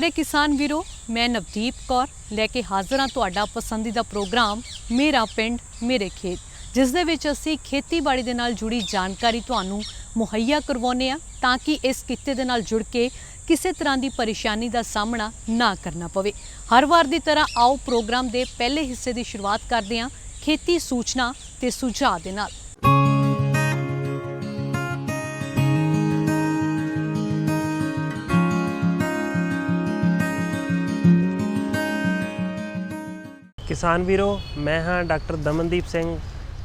ਪਿਆਰੇ ਕਿਸਾਨ ਵੀਰੋ, ਮੈਂ ਨਵਦੀਪ ਕੌਰ ਲੈ ਕੇ ਹਾਜ਼ਰ ਹਾਂ ਤੁਹਾਡਾ ਪਸੰਦੀਦਾ ਪ੍ਰੋਗਰਾਮ ਮੇਰਾ ਪਿੰਡ, ਮੇਰੇ ਖੇਤ, ਜਿਸ ਦੇ ਵਿੱਚ ਅਸੀਂ ਖੇਤੀਬਾੜੀ ਦੇ ਨਾਲ ਜੁੜੀ ਜਾਣਕਾਰੀ ਤੁਹਾਨੂੰ ਮੁਹੱਈਆ ਕਰਵਾਉਂਦੇ ਹਾਂ ਤਾਂ ਕਿ ਇਸ ਕਿੱਤੇ ਦੇ ਨਾਲ ਜੁੜ ਕੇ ਕਿਸੇ ਤਰ੍ਹਾਂ ਦੀ ਪਰੇਸ਼ਾਨੀ ਦਾ ਸਾਹਮਣਾ ਨਾ ਕਰਨਾ ਪਵੇ। ਹਰ ਵਾਰ ਦੀ ਤਰ੍ਹਾਂ ਆਓ ਪ੍ਰੋਗਰਾਮ ਦੇ ਪਹਿਲੇ ਹਿੱਸੇ ਦੀ ਸ਼ੁਰੂਆਤ ਕਰਦੇ ਹਾਂ ਖੇਤੀ ਸੂਚਨਾ ਤੇ ਸੁਝਾਅ ਦੇ ਨਾਲ। ਕਿਸਾਨ ਵੀਰੋ, ਮੈਂ ਹਾਂ ਡਾਕਟਰ ਦਮਨਦੀਪ ਸਿੰਘ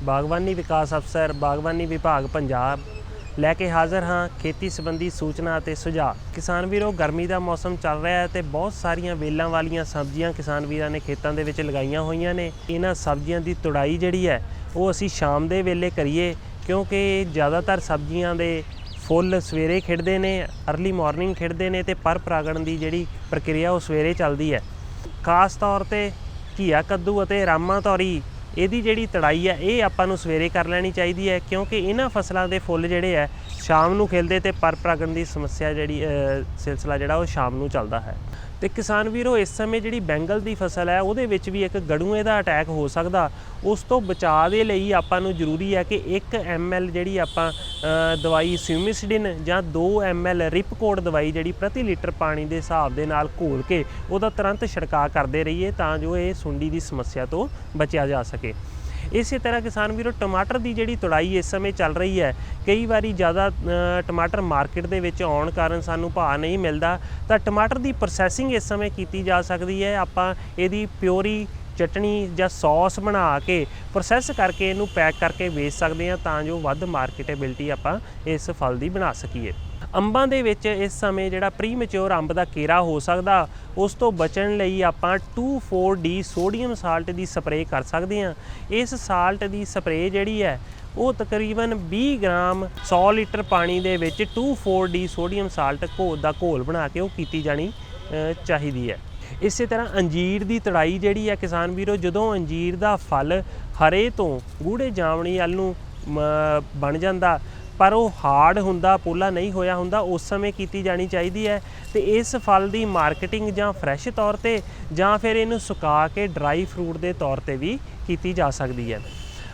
ਬਾਗਬਾਨੀ ਵਿਕਾਸ ਅਫਸਰ ਬਾਗਬਾਨੀ ਵਿਭਾਗ, ਪੰਜਾਬ। ਲੈ ਕੇ ਹਾਜ਼ਰ ਹਾਂ ਖੇਤੀ ਸੰਬੰਧੀ ਸੂਚਨਾ ਅਤੇ ਸੁਝਾਅ। ਕਿਸਾਨ ਵੀਰੋ, ਗਰਮੀ ਦਾ ਮੌਸਮ ਚੱਲ ਰਿਹਾ ਹੈ ਤੇ ਬਹੁਤ ਸਾਰੀਆਂ ਵੇਲਾਂ ਵਾਲੀਆਂ ਸਬਜ਼ੀਆਂ ਕਿਸਾਨ ਵੀਰਾਂ ਨੇ ਖੇਤਾਂ ਦੇ ਵਿੱਚ ਲਗਾਈਆਂ ਹੋਈਆਂ ਨੇ। ਇਹਨਾਂ ਸਬਜ਼ੀਆਂ ਦੀ ਤੁੜਾਈ ਜਿਹੜੀ ਹੈ, ਉਹ ਅਸੀਂ ਸ਼ਾਮ ਦੇ ਵੇਲੇ ਕਰੀਏ, ਕਿਉਂਕਿ ਜ਼ਿਆਦਾਤਰ ਸਬਜ਼ੀਆਂ ਦੇ ਫੁੱਲ ਸਵੇਰੇ ਖਿੜਦੇ ਨੇ अर्ਲੀ ਮਾਰਨਿੰਗ ਖਿੜਦੇ ਨੇ ਤੇ ਪਰ ਪਰਾਗਣ ਦੀ ਜਿਹੜੀ ਪ੍ਰਕਿਰਿਆ ਉਹ ਸਵੇਰੇ ਚੱਲਦੀ ਹੈ। ਖਾਸ ਤੌਰ ਤੇ ਘੀਆ, ਕੱਦੂ ਅਤੇ ਰਾਮਾ ਤੋਰੀ ਇਹਦੀ ਜਿਹੜੀ ਤੜਾਈ ਹੈ ਇਹ ਆਪਾਂ ਨੂੰ ਸਵੇਰੇ ਕਰ ਲੈਣੀ ਚਾਹੀਦੀ ਹੈ, ਕਿਉਂਕਿ ਇਹਨਾਂ ਫਸਲਾਂ ਦੇ ਫੁੱਲ ਜਿਹੜੇ ਹੈ ਸ਼ਾਮ ਨੂੰ ਖਿਲਦੇ ਤੇ ਪਰ ਪਰਾਗਣ ਦੀ ਸਮੱਸਿਆ ਜਿਹੜੀ ਸਿਲਸਿਲਾ ਜਿਹੜਾ, ਉਹ ਸ਼ਾਮ ਨੂੰ ਚੱਲਦਾ ਹੈ। ਤੇ ਕਿਸਾਨ ਵੀਰੋ, ਇਸ ਸਮੇਂ ਜਿਹੜੀ ਬੈਂਗਲ ਦੀ ਫਸਲ ਹੈ, ਉਹਦੇ ਵਿੱਚ ਵੀ ਇੱਕ ਗੜੂਏ ਦਾ ਅਟੈਕ ਹੋ ਸਕਦਾ। ਉਸ ਤੋਂ ਬਚਾਅ ਦੇ ਲਈ ਆਪਾਂ ਨੂੰ ਜ਼ਰੂਰੀ ਹੈ ਕਿ 1 ml ਜਿਹੜੀ ਆਪਾਂ ਦਵਾਈ ਸਿਊਮਿਸਡਿਨ ਜਾਂ 2 ml ਰਿਪਕੋਡ ਦਵਾਈ ਜਿਹੜੀ ਪ੍ਰਤੀ ਲੀਟਰ ਪਾਣੀ ਦੇ ਹਿਸਾਬ ਦੇ ਨਾਲ ਘੋਲ ਕੇ ਉਹਦਾ ਤੁਰੰਤ ਛਿੜਕਾਅ ਕਰਦੇ ਰਹੀਏ ਤਾਂ ਜੋ ਇਹ ਸੁੰਡੀ ਦੀ ਸਮੱਸਿਆ ਤੋਂ ਬਚਿਆ ਜਾ ਸਕੇ। ਇਸੇ ਤਰ੍ਹਾਂ ਕਿਸਾਨ ਵੀਰੋ, ਟਮਾਟਰ ਦੀ ਜਿਹੜੀ ਤੁੜਾਈ ਇਸ ਸਮੇਂ ਚੱਲ ਰਹੀ ਹੈ, ਕਈ ਵਾਰੀ ਜ਼ਿਆਦਾ ਟਮਾਟਰ ਮਾਰਕੀਟ ਦੇ ਵਿੱਚ ਆਉਣ ਕਾਰਨ ਸਾਨੂੰ ਭਾਅ ਨਹੀਂ ਮਿਲਦਾ। ਤਾਂ ਟਮਾਟਰ ਦੀ ਪ੍ਰੋਸੈਸਿੰਗ ਇਸ ਸਮੇਂ ਕੀਤੀ ਜਾ ਸਕਦੀ ਹੈ। ਆਪਾਂ ਇਹਦੀ ਪਿਓਰੀ ਚਟਣੀ ਜਾਂ ਸੌਸ ਬਣਾ ਕੇ ਪ੍ਰੋਸੈਸ ਕਰਕੇ ਇਹਨੂੰ ਪੈਕ ਕਰਕੇ ਵੇਚ ਸਕਦੇ ਹਾਂ ਤਾਂ ਜੋ ਵੱਧ ਮਾਰਕੀਟੇਬਿਲਟੀ ਆਪਾਂ ਇਸ ਫਲ ਦੀ ਬਣਾ ਸਕੀਏ। ਅੰਬਾਂ ਦੇ ਵਿੱਚ ਇਸ ਸਮੇਂ ਜਿਹੜਾ ਪ੍ਰੀਮੈਚੁਰ ਅੰਬ ਦਾ ਕੇਰਾ ਹੋ ਸਕਦਾ ਉਸ ਤੋਂ ਬਚਣ ਲਈ ਆਪਾਂ 2,4-D ਸੋਡੀਅਮ ਸਾਲਟ ਦੀ ਸਪਰੇਅ ਕਰ ਸਕਦੇ ਹਾਂ। ਇਸ ਸਾਲਟ ਦੀ ਸਪਰੇਅ ਜਿਹੜੀ ਹੈ ਉਹ ਤਕਰੀਬਨ 20 ਗ੍ਰਾਮ 100 ਲੀਟਰ ਪਾਣੀ ਦੇ ਵਿੱਚ 2,4-D ਸੋਡੀਅਮ ਸਾਲਟ ਘੋਲ ਦਾ ਘੋਲ ਬਣਾ ਕੇ ਉਹ ਕੀਤੀ ਜਾਣੀ ਚਾਹੀਦੀ ਹੈ। ਇਸੇ ਤਰ੍ਹਾਂ ਅੰਜੀਰ ਦੀ ਤੜਾਈ ਜਿਹੜੀ ਹੈ ਕਿਸਾਨ ਵੀਰੋ ਜਦੋਂ ਅੰਜੀਰ ਦਾ ਫਲ ਹਰੇ ਤੋਂ ਗੂੜੇ ਜਾਮਣੀ ਵੱਲ ਨੂੰ ਬਣ ਜਾਂਦਾ ਪਰ ਉਹ ਹਾਰਡ ਹੁੰਦਾ, ਪੋਲਾ ਨਹੀਂ ਹੋਇਆ ਹੁੰਦਾ, ਉਸ ਸਮੇਂ ਕੀਤੀ ਜਾਣੀ ਚਾਹੀਦੀ ਹੈ। ਤੇ ਇਸ ਫਲ ਦੀ ਮਾਰਕੀਟਿੰਗ ਜਾਂ ਫਰੈਸ਼ ਤੌਰ ਤੇ ਜਾਂ ਫਿਰ ਇਹਨੂੰ ਸੁਕਾ ਕੇ ਡਰਾਈ ਫਰੂਟ ਦੇ ਤੌਰ ਤੇ ਵੀ ਕੀਤੀ ਜਾ ਸਕਦੀ ਹੈ।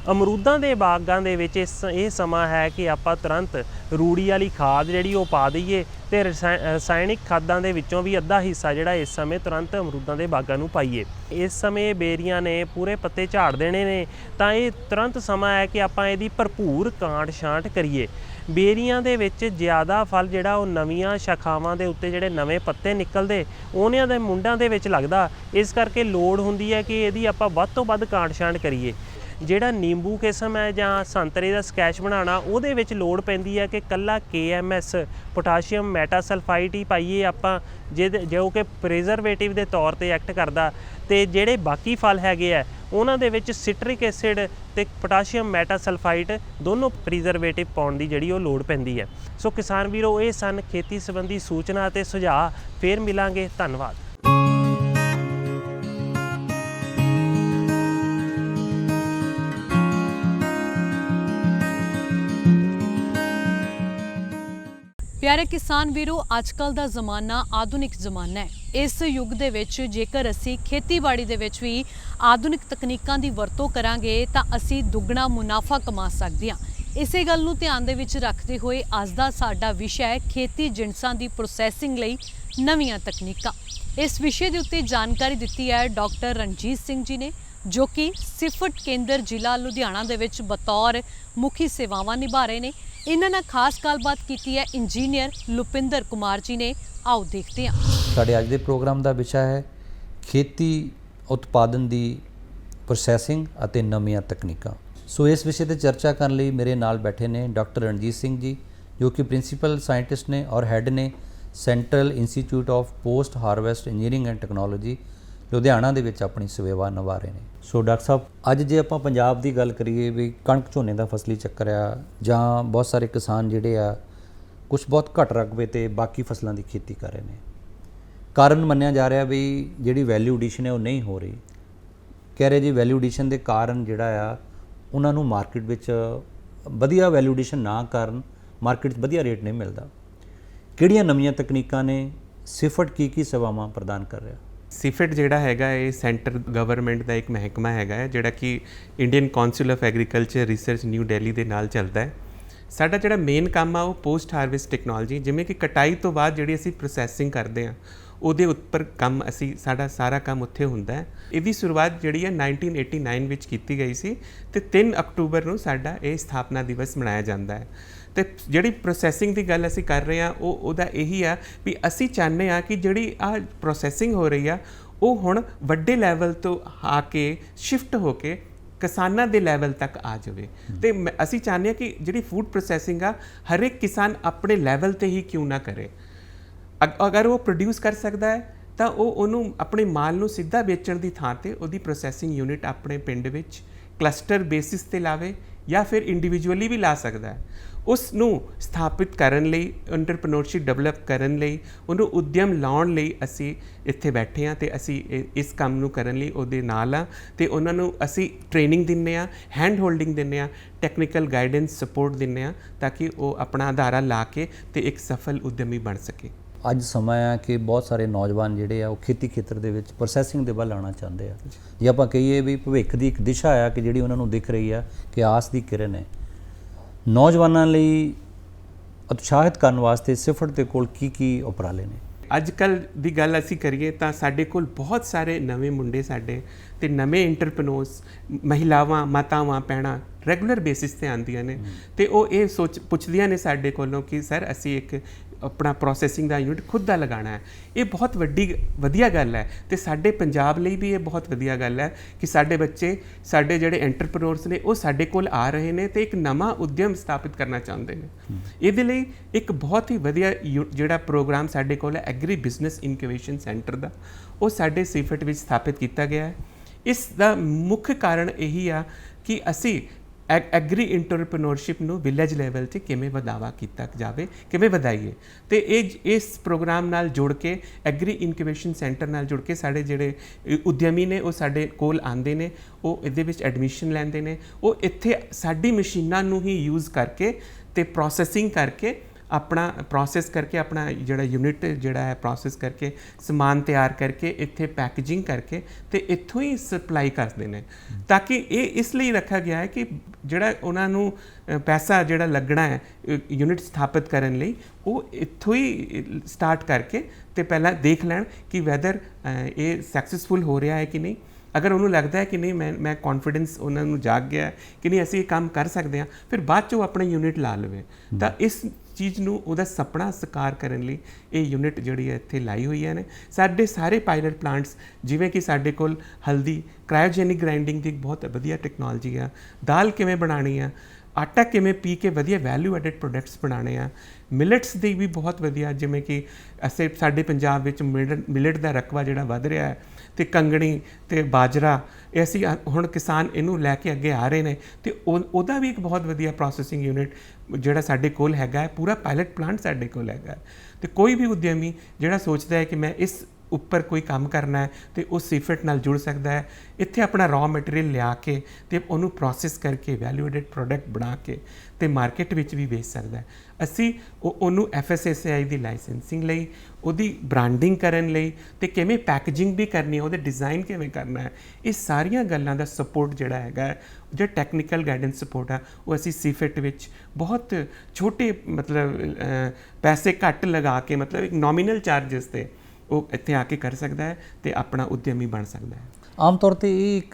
ਅਮਰੂਦਾਂ ਦੇ ਬਾਗਾਂ ਦੇ ਵਿੱਚ ਇਸ ਇਹ ਸਮਾਂ ਹੈ ਕਿ ਆਪਾਂ ਤੁਰੰਤ ਰੂੜੀ ਵਾਲੀ ਖਾਦ ਜਿਹੜੀ ਉਹ ਪਾ ਦਈਏ ਤੇ ਰਸਾਇ- ਰਸਾਇਣਿਕ ਖਾਦਾਂ ਦੇ ਵਿੱਚੋਂ ਵੀ ਅੱਧਾ ਹਿੱਸਾ ਜਿਹੜਾ ਇਸ ਸਮੇਂ ਤੁਰੰਤ ਅਮਰੂਦਾਂ ਦੇ ਬਾਗਾਂ ਨੂੰ ਪਾਈਏ। ਇਸ ਸਮੇਂ ਬੇਰੀਆਂ ਨੇ ਪੂਰੇ ਪੱਤੇ ਝਾੜ ਦੇਣੇ ਨੇ, ਤਾਂ ਇਹ ਤੁਰੰਤ ਸਮਾਂ ਹੈ ਕਿ ਆਪਾਂ ਇਹਦੀ ਭਰਪੂਰ ਕਾਂਟ ਛਾਂਟ ਕਰੀਏ। ਬੇਰੀਆਂ ਦੇ ਵਿੱਚ ਜ਼ਿਆਦਾ ਫਲ ਜਿਹੜਾ ਉਹ ਨਵੀਆਂ ਸ਼ਾਖਾਵਾਂ ਦੇ ਉੱਤੇ ਜਿਹੜੇ ਨਵੇਂ ਪੱਤੇ ਨਿਕਲਦੇ ਉਹਨਾਂ ਦੇ ਮੁੰਡਾਂ ਦੇ ਵਿੱਚ ਲੱਗਦਾ। ਇਸ ਕਰਕੇ ਲੋੜ ਹੁੰਦੀ ਹੈ ਕਿ ਇਹਦੀ ਆਪਾਂ ਵੱਧ ਤੋਂ ਵੱਧ ਕਾਂਟ ਛਾਂਟ ਕਰੀਏ। ਜਿਹੜਾ ਨਿੰਬੂ ਕਿਸਮ ਹੈ ਜਾਂ ਸੰਤਰੇ ਦਾ ਸਕੈਚ ਬਣਾਉਣਾ, ਉਹਦੇ ਵਿੱਚ ਲੋੜ ਪੈਂਦੀ ਹੈ ਕਿ ਕੱਲਾ KMS ਪੋਟਾਸ਼ੀਅਮ ਮੈਟਾਸਲਫਾਈਟ ਹੀ ਪਾਈਏ ਆਪਾਂ, ਜਿਹਦੇ, ਜੋ ਕਿ ਪ੍ਰੀਜ਼ਰਵੇਟਿਵ ਦੇ ਤੌਰ ਤੇ ਐਕਟ ਕਰਦਾ। ਤੇ ਜਿਹੜੇ ਬਾਕੀ ਫਲ ਹੈਗੇ ਆ, ਉਹਨਾਂ ਦੇ ਵਿੱਚ ਸਿਟਰਿਕ ਐਸਿਡ ਤੇ ਪੋਟਾਸ਼ੀਅਮ ਮੈਟਾਸਲਫਾਈਟ ਦੋਨੋਂ ਪ੍ਰੀਜ਼ਰਵੇਟਿਵ ਪਾਉਣ ਦੀ ਜਿਹੜੀ ਉਹ ਲੋੜ ਪੈਂਦੀ ਹੈ। ਸੋ ਕਿਸਾਨ ਵੀਰੋ, ਇਹ ਸਨ ਖੇਤੀ ਸੰਬੰਧੀ ਸੂਚਨਾ ਅਤੇ ਸੁਝਾਅ। ਫੇਰ ਮਿਲਾਂਗੇ, ਧੰਨਵਾਦ। ਪਿਆਰੇ ਕਿਸਾਨ ਵੀਰੋ ਅੱਜਕੱਲ ਦਾ ਜ਼ਮਾਨਾ ਆਧੁਨਿਕ ਜ਼ਮਾਨਾ ਹੈ। ਇਸ ਯੁੱਗ ਦੇ ਵਿੱਚ ਜੇਕਰ ਅਸੀਂ ਖੇਤੀਬਾੜੀ ਦੇ ਵਿੱਚ ਵੀ ਆਧੁਨਿਕ ਤਕਨੀਕਾਂ ਦੀ ਵਰਤੋਂ ਕਰਾਂਗੇ, ਤਾਂ ਅਸੀਂ ਦੁੱਗਣਾ ਮੁਨਾਫਾ ਕਮਾ ਸਕਦੇ ਹਾਂ। ਇਸੇ ਗੱਲ ਨੂੰ ਧਿਆਨ ਦੇ ਵਿੱਚ ਰੱਖਦੇ ਹੋਏ ਅੱਜ ਦਾ ਸਾਡਾ ਵਿਸ਼ਾ ਹੈ ਖੇਤੀ ਜਿਣਸਾਂ ਦੀ ਪ੍ਰੋਸੈਸਿੰਗ ਲਈ ਨਵੀਆਂ ਤਕਨੀਕਾਂ। ਇਸ ਵਿਸ਼ੇ ਦੇ ਉੱਤੇ ਜਾਣਕਾਰੀ ਦਿੱਤੀ ਹੈ ਡਾਕਟਰ ਰਣਜੀਤ ਸਿੰਘ ਜੀ ਨੇ, ਜੋ ਕਿ ਸਿਫਟ ਕੇਂਦਰ ਜ਼ਿਲ੍ਹਾ ਲੁਧਿਆਣਾ ਦੇ ਵਿੱਚ ਬਤੌਰ ਮੁਖੀ ਸੇਵਾਵਾਂ ਨਿਭਾ ਰਹੇ ਨੇ। ਇਹਨਾਂ ਨਾਲ ਖਾਸ ਗੱਲਬਾਤ ਕੀਤੀ ਹੈ ਇੰਜੀਨੀਅਰ ਲੁਪਿੰਦਰ ਕੁਮਾਰ ਜੀ ਨੇ। ਆਓ ਦੇਖਦੇ ਹਾਂ। ਸਾਡੇ ਅੱਜ ਦੇ ਪ੍ਰੋਗਰਾਮ ਦਾ ਵਿਸ਼ਾ ਹੈ ਖੇਤੀ ਉਤਪਾਦਨ ਦੀ ਪ੍ਰੋਸੈਸਿੰਗ ਅਤੇ ਨਵੀਆਂ ਤਕਨੀਕਾਂ। ਸੋ ਇਸ ਵਿਸ਼ੇ ਤੇ ਚਰਚਾ ਕਰਨ ਲਈ ਮੇਰੇ ਨਾਲ ਬੈਠੇ ਨੇ ਡਾਕਟਰ ਰਣਜੀਤ ਸਿੰਘ ਜੀ, ਜੋ ਕਿ ਪ੍ਰਿੰਸੀਪਲ ਸਾਇੰਟਿਸਟ ਨੇ ਔਰ ਹੈੱਡ ਨੇ central institute of post harvest engineering and technology Ludhiana ਦੇ ਵਿੱਚ ਆਪਣੀ ਸੇਵਾ ਨਿਭਾ ਰਹੇ ਨੇ। ਸੋ ਡਾਕਟਰ ਸਾਹਿਬ, ਅੱਜ ਜੇ ਆਪਾਂ ਪੰਜਾਬ ਦੀ ਗੱਲ ਕਰੀਏ ਵੀ ਕਣਕ ਝੋਨੇ ਦਾ ਫਸਲੀ ਚੱਕਰ ਆ ਜਾਂ ਬਹੁਤ ਸਾਰੇ ਕਿਸਾਨ ਜਿਹੜੇ ਆ ਕੁਝ ਬਹੁਤ ਘੱਟ ਰਕਬੇ ਤੇ ਬਾਕੀ ਫਸਲਾਂ ਦੀ ਖੇਤੀ ਕਰ ਰਹੇ ਨੇ। ਕਾਰਨ ਮੰਨਿਆ ਜਾ ਰਿਹਾ ਵੀ ਜਿਹੜੀ ਵੈਲਿਊ ਐਡੀਸ਼ਨ ਹੈ ਉਹ ਨਹੀਂ ਹੋ ਰਹੀ। ਕਹਿ ਰਹੇ ਜੀ ਵੈਲਿਊ ਐਡੀਸ਼ਨ ਦੇ ਕਾਰਨ ਜਿਹੜਾ ਆ, ਉਹਨਾਂ ਨੂੰ ਮਾਰਕੀਟ ਵਿੱਚ ਵਧੀਆ ਵੈਲਿਊ ਐਡੀਸ਼ਨ ਨਾ ਕਰਨ ਮਾਰਕੀਟ 'ਚ ਵਧੀਆ ਰੇਟ ਨਹੀਂ ਮਿਲਦਾ। ਕਿਹੜੀਆਂ ਨਵੀਆਂ ਤਕਨੀਕਾਂ ਨੇ ਸਿਫਟ ਕੀ ਕੀ ਸੇਵਾਵਾਂ ਪ੍ਰਦਾਨ ਕਰ ਰਿਹਾ? ਸਿਫਟ ਜਿਹੜਾ ਹੈਗਾ ਇਹ ਸੈਂਟਰ ਗਵਰਨਮੈਂਟ ਦਾ ਇੱਕ ਮਹਿਕਮਾ ਹੈਗਾ ਹੈ, ਜਿਹੜਾ ਕਿ Indian council of agriculture research new Delhi ਦੇ ਨਾਲ ਚੱਲਦਾ ਹੈ। ਸਾਡਾ ਜਿਹੜਾ ਮੇਨ ਕੰਮ ਆ ਉਹ ਪੋਸਟ ਹਾਰਵੈਸਟ ਟੈਕਨੋਲੋਜੀ ਜਿਵੇਂ ਕਿ ਕਟਾਈ ਤੋਂ ਬਾਅਦ ਜਿਹੜੀ ਅਸੀਂ ਪ੍ਰੋਸੈਸਿੰਗ ਕਰਦੇ ਆ ਉਹਦੇ ਉੱਪਰ ਕੰਮ, ਅਸੀਂ ਸਾਡਾ ਸਾਰਾ ਕੰਮ ਉੱਥੇ ਹੁੰਦਾ ਹੈ। ਇਹਦੀ ਸ਼ੁਰੂਆਤ ਜਿਹੜੀ ਹੈ 1989 ਵਿੱਚ ਕੀਤੀ ਗਈ ਸੀ ਤੇ 3 ਅਕਤੂਬਰ ਨੂੰ ਸਾਡਾ ਇਹ ਸਥਾਪਨਾ ਦਿਵਸ ਮਨਾਇਆ ਜਾਂਦਾ ਹੈ। ਤੇ ਜਿਹੜੀ ਪ੍ਰੋਸੈਸਿੰਗ ਦੀ ਗੱਲ ਅਸੀਂ ਕਰ ਰਹੇ ਹਾਂ, ਉਹ ਉਹਦਾ ਇਹੀ ਆ ਵੀ ਅਸੀਂ ਚਾਹੁੰਦੇ ਆ ਕਿ ਜਿਹੜੀ ਆ ਪ੍ਰੋਸੈਸਿੰਗ ਹੋ ਰਹੀ ਆ, ਉਹ ਹੁਣ ਵੱਡੇ ਲੈਵਲ ਤੋਂ ਆ ਕੇ ਸ਼ਿਫਟ ਹੋ ਕੇ ਕਿਸਾਨਾਂ ਦੇ ਲੈਵਲ ਤੱਕ ਆ ਜਾਵੇ। ਤੇ ਮੈਂ- ਅਸੀਂ ਚਾਹੁੰਦੇ ਆ ਕਿ ਜਿਹੜੀ ਫੂਡ ਪ੍ਰੋਸੈਸਿੰਗ ਆ ਹਰ ਇੱਕ ਕਿਸਾਨ ਆਪਣੇ ਲੈਵਲ ਤੇ ਹੀ ਕਿਉਂ ਨਾ ਕਰੇ। ਅਗਰ ਉਹ ਪ੍ਰੋਡਿਊਸ ਕਰ ਸਕਦਾ ਹੈ, ਤਾਂ ਉਹ ਉਹਨੂੰ ਆਪਣੇ ਮਾਲ ਨੂੰ ਸਿੱਧਾ ਵੇਚਣ ਦੀ ਥਾਂ ਤੇ ਉਹਦੀ ਪ੍ਰੋਸੈਸਿੰਗ ਯੂਨਿਟ ਆਪਣੇ ਪਿੰਡ ਵਿੱਚ ਕਲਸਟਰ ਬੇਸਿਸ ਤੇ ਲਾਵੇ ਜਾਂ ਫਿਰ ਇੰਡੀਵਿਜੂਅਲੀ ਵੀ ਲਾ ਸਕਦਾ ਹੈ। ਉਸ ਨੂੰ ਸਥਾਪਿਤ ਕਰਨ ਲਈ ਐਂਟਰਪ੍ਰੀਨਿਓਰਸ਼ਿਪ ਡਿਵੈਲਪ ਕਰਨ ਲਈ, ਉਹਨੂੰ ਉਦਯਮ ਲਾਉਣ ਲਈ ਅਸੀਂ ਇੱਥੇ ਬੈਠੇ ਹਾਂ ਤੇ ਅਸੀਂ ਇਹ- ਇਸ ਕੰਮ ਨੂੰ ਕਰਨ ਲਈ ਉਹਦੇ ਨਾਲ ਆ ਤੇ ਉਹਨਾਂ ਨੂੰ ਅਸੀਂ ਟ੍ਰੇਨਿੰਗ ਦਿੰਨੇ ਆ ਹੈਂਡ ਹੋਲਡਿੰਗ ਦਿੰਨੇ ਆ ਟੈਕਨੀਕਲ ਗਾਈਡੈਂਸ ਸਪੋਰਟ ਦਿੰਨੇ ਆ ਤਾਂ ਕਿ ਉਹ ਆਪਣਾ ਆਧਾਰਾ ਲਾ ਕੇ ਤੇ ਇੱਕ ਸਫਲ ਉਦਯਮੀ ਬਣ ਸਕੇ। ਅੱਜ ਸਮਾਂ ਆ ਕਿ ਬਹੁਤ ਸਾਰੇ ਨੌਜਵਾਨ ਜਿਹੜੇ ਆ ਉਹ ਖੇਤੀ ਖੇਤਰ ਦੇ ਵਿੱਚ ਪ੍ਰੋਸੈਸਿੰਗ ਦੇ ਵੱਲ ਆਉਣਾ ਚਾਹੁੰਦੇ ਆ। ਜੇ ਆਪਾਂ ਕਹੀਏ ਵੀ ਭਵਿੱਖ ਦੀ ਇੱਕ ਦਿਸ਼ਾ ਆ ਕਿ ਜਿਹੜੀ ਉਹਨਾਂ ਨੂੰ ਦਿਖ ਰਹੀ ਆ ਕਿ ਆਸ ਦੀ ਕਿਰਨ ਹੈ। ਨੌਜਵਾਨਾਂ ਲਈ ਉਤਸ਼ਾਹਿਤ ਕਰਨ ਵਾਸਤੇ ਸਿਫਟ ਦੇ ਕੋਲ ਕੀ ਕੀ ਉਪਰਾਲੇ ਨੇ? ਅੱਜ ਕੱਲ ਦੀ ਗੱਲ ਅਸੀਂ ਕਰੀਏ ਤਾਂ ਸਾਡੇ ਕੋਲ ਬਹੁਤ ਸਾਰੇ ਨਵੇਂ ਮੁੰਡੇ ਸਾਡੇ ਤੇ ਨਵੇਂ ਇੰਟਰਪ੍ਰੀਨੋਰਸ ਮਹਿਲਾਵਾਂ ਮਾਤਾਵਾਂ ਪੈਣਾ ਰੈਗੂਲਰ ਬੇਸਿਸ ਤੇ ਆਉਂਦੀਆਂ ਨੇ। ਤੇ ਉਹ ਇਹ ਸੋਚ ਪੁੱਛਦੀਆਂ ਨੇ ਸਾਡੇ ਕੋਲੋਂ ਕਿ ਸਰ ਅਸੀਂ ਇੱਕ ਆਪਣਾ ਪ੍ਰੋਸੈਸਿੰਗ ਦਾ ਯੂਨਿਟ ਖੁਦ ਦਾ ਲਗਾਉਣਾ ਹੈ। ਇਹ ਬਹੁਤ ਵੱਡੀ ਵਧੀਆ ਗੱਲ ਹੈ ਤੇ ਸਾਡੇ ਪੰਜਾਬ ਲਈ ਵੀ ਇਹ ਬਹੁਤ ਵਧੀਆ ਗੱਲ ਹੈ ਕਿ ਸਾਡੇ ਬੱਚੇ ਸਾਡੇ ਜਿਹੜੇ ਐਂਟਰਪ੍ਰੀਨੋਰਸ ਨੇ ਉਹ ਸਾਡੇ ਕੋਲ ਆ ਰਹੇ ਨੇ ਤੇ ਇੱਕ ਨਵਾਂ ਉਦਯਮ ਸਥਾਪਿਤ ਕਰਨਾ ਚਾਹੁੰਦੇ ਨੇ। ਇਹਦੇ ਲਈ ਇੱਕ ਬਹੁਤ ਹੀ ਵਧੀਆ ਜਿਹੜਾ ਪ੍ਰੋਗਰਾਮ ਸਾਡੇ ਕੋਲ ਹੈ ਐਗਰੀ ਬਿਜ਼ਨਸ ਇਨਕੂਬੇਸ਼ਨ ਸੈਂਟਰ ਦਾ। ਉਹ ਸਾਡੇ ਸੀਫਟ ਵਿੱਚ ਸਥਾਪਿਤ ਕੀਤਾ ਗਿਆ ਹੈ। ਇਸ ਦਾ ਮੁੱਖ ਕਾਰਨ ਇਹੀ ਆ ਕਿ ਅਸੀਂ ਐਗਰੀ ਇੰਟਰਪ੍ਰੀਨਿਓਰਸ਼ਿਪ ਨੂੰ ਵਿਲੇਜ ਲੈਵਲ ਤੇ ਕਿਵੇਂ ਵਧਾਵਾ ਕੀਤਾ ਜਾਵੇ, ਕਿਵੇਂ ਵਧਾਈਏ? ਤੇ ਇਹ ਇਸ ਪ੍ਰੋਗਰਾਮ ਨਾਲ ਜੁੜ ਕੇ, ਐਗਰੀ ਇਨਕੂਬੇਸ਼ਨ ਸੈਂਟਰ ਨਾਲ ਜੁੜ ਕੇ ਸਾਡੇ ਜਿਹੜੇ ਉਦਯਮੀ ਨੇ, ਉਹ ਸਾਡੇ ਕੋਲ ਆਉਂਦੇ ਨੇ, ਉਹ ਇਹਦੇ ਵਿੱਚ ਐਡਮਿਸ਼ਨ ਲੈਂਦੇ ਨੇ, ਉਹ ਇੱਥੇ ਸਾਡੀ ਮਸ਼ੀਨਾਂ ਨੂੰ ਹੀ ਯੂਜ਼ ਕਰਕੇ ਤੇ ਪ੍ਰੋਸੈਸਿੰਗ ਕਰਕੇ ਆਪਣਾ ਪ੍ਰੋਸੈਸ ਕਰਕੇ, ਆਪਣਾ ਜਿਹੜਾ ਯੂਨਿਟ ਜਿਹੜਾ ਹੈ ਪ੍ਰੋਸੈਸ ਕਰਕੇ, ਸਮਾਨ ਤਿਆਰ ਕਰਕੇ, ਇੱਥੇ ਪੈਕੇਜਿੰਗ ਕਰਕੇ ਤੇ ਇੱਥੋਂ ਹੀ ਸਪਲਾਈ ਕਰਦੇ ਨੇ। ਤਾਂ ਕਿ ਇਹ ਇਸ ਲਈ ਰੱਖਿਆ ਗਿਆ ਹੈ ਕਿ ਜਿਹੜਾ ਉਹਨਾਂ ਨੂੰ ਪੈਸਾ ਜਿਹੜਾ ਲੱਗਣਾ ਹੈ ਯੂਨਿਟ ਸਥਾਪਿਤ ਕਰਨ ਲਈ, ਉਹ ਇੱਥੋਂ ਹੀ ਸਟਾਰਟ ਕਰਕੇ ਤੇ ਪਹਿਲਾਂ ਦੇਖ ਲੈਣ ਕਿ ਵੈਦਰ ਇਹ ਸਕਸੈਸਫੁਲ ਹੋ ਰਿਹਾ ਹੈ ਕਿ ਨਹੀਂ। ਅਗਰ ਉਹਨੂੰ ਲੱਗਦਾ ਹੈ ਕਿ ਨਹੀਂ, ਮੈਂ ਮੈਂ ਕੌਨਫੀਡੈਂਸ ਉਹਨਾਂ ਨੂੰ ਜਾਗ ਗਿਆ ਕਿ ਨਹੀਂ, ਅਸੀਂ ਇਹ ਕੰਮ ਕਰ ਸਕਦੇ ਹਾਂ, ਫਿਰ ਬਾਅਦ ਚ ਉਹ ਆਪਣਾ ਯੂਨਿਟ ਲਾ ਲਵੇ। ਤਾਂ ਇਸ ਚੀਜ਼ ਨੂੰ ਉਹਦਾ ਸੁਪਨਾ ਸਾਕਾਰ ਕਰਨ ਲਈ ਇਹ ਯੂਨਿਟ ਜਿਹੜੀ ਹੈ ਇੱਥੇ ਲਾਈ ਹੋਈ ਹੈ ਨੇ। ਸਾਡੇ ਸਾਰੇ ਪਾਇਲਟ ਪਲਾਂਟਸ ਜਿਵੇਂ ਕਿ ਸਾਡੇ ਕੋਲ ਹਲਦੀ ਕ੍ਰਾਇਓਜੈਨਿਕ ਗ੍ਰਾਈਂਡਿੰਗ ਦੀ ਇੱਕ ਬਹੁਤ ਵਧੀਆ ਟੈਕਨੋਲੋਜੀ ਆ। ਦਾਲ ਕਿਵੇਂ ਬਣਾਣੀ ਆ? ਆਟਾ ਕਿਵੇਂ ਪੀ ਕੇ ਵਧੀਆ ਵੈਲਿਊ ਐਡਡ ਪ੍ਰੋਡਕਟਸ ਬਣਾਉਣੇ ਆ? ਮਿਲਟਸ ਦੀ ਵੀ ਬਹੁਤ ਵਧੀਆ, ਜਿਵੇਂ ਕਿ ਅਸੀਂ ਸਾਡੇ ਪੰਜਾਬ ਵਿੱਚ ਮਿਲਟ ਦਾ ਰਕਬਾ ਜਿਹੜਾ ਵੱਧ ਰਿਹਾ ਹੈ ਤੇ ਕੰਗਣੀ ਤੇ ਬਾਜਰਾ, ਇਹ ਅਸੀਂ ਹੁਣ ਕਿਸਾਨ ਇਹਨੂੰ ਲੈ ਕੇ ਅੱਗੇ ਆ ਰਹੇ ਨੇ ਤੇ ਉਹ- ਉਹਦਾ ਵੀ ਇੱਕ ਬਹੁਤ ਵਧੀਆ ਪ੍ਰੋਸੈਸਿੰਗ ਯੂਨਿਟ ਜਿਹੜਾ ਸਾਡੇ ਕੋਲ ਹੈਗਾ ਹੈ, ਪੂਰਾ ਪਾਇਲਟ ਪਲਾਂਟ ਸਾਡੇ ਕੋਲ ਹੈਗਾ ਹੈ। ਤੇ ਕੋਈ ਵੀ ਉਦਯਮੀ ਜਿਹੜਾ ਸੋਚਦਾ ਹੈ ਕਿ ਮੈਂ ਇਸ ਉੱਪਰ ਕੋਈ ਕੰਮ ਕਰਨਾ ਹੈ ਤੇ ਉਹ ਸੀਫਟ ਨਾਲ ਜੁੜ ਸਕਦਾ ਹੈ, ਇੱਥੇ ਆਪਣਾ ਰॉ ਮਟੀਰੀਅਲ ਲਿਆ ਕੇ ਤੇ ਉਹਨੂੰ ਪ੍ਰੋਸੈਸ ਕਰਕੇ ਵੈਲਿਊ ਪ੍ਰੋਡਕਟ ਬਣਾ ਕੇ ਤੇ ਮਾਰਕੀਟ ਵਿੱਚ ਵੀ ਵੇਚ ਸਕਦਾ ਹੈ ਅਸੀਂ ਉਹ, ਉਹਨੂੰ ਐਫਐਸਐਸਆਈ ਦੀ ਲਾਇਸੈਂਸਿੰਗ ਲਈ ਉਹਦੀ ਬ੍ਰਾਂਡਿੰਗ ਕਰਨ ਲਈ ਤੇ ਕਿਵੇਂ ਪੈਕੇਜਿੰਗ ਵੀ ਕਰਨੀ ਹੈ ਉਹਦੇ ਡਿਜ਼ਾਈਨ ਕਿਵੇਂ ਕਰਨਾ ਹੈ ਇਹ ਸਾਰੀਆਂ ਗੱਲਾਂ ਦਾ ਸਪੋਰਟ ਜਿਹੜਾ ਹੈਗਾ ਹੈ, ਜਿਹੜਾ ਟੈਕਨੀਕਲ ਗਾਈਡੈਂਸ ਸਪੋਰਟ ਆ ਉਹ ਅਸੀਂ ਸੀਫਿਟ ਵਿੱਚ ਬਹੁਤ ਛੋਟੇ ਮਤਲਬ ਪੈਸੇ ਘੱਟ ਲਗਾ ਕੇ ਮਤਲਬ ਇੱਕ ਨੋਮੀਨਲ ਚਾਰजेस ਤੇ ਉਹ ਇੱਥੇ ਆ ਕੇ ਕਰ ਸਕਦਾ ਹੈ ਤੇ ਆਪਣਾ ਉਦਯਮੀ ਬਣ ਸਕਦਾ ਹੈ। ਆਮ ਤੌਰ ਤੇ ਇਹ ਇੱਕ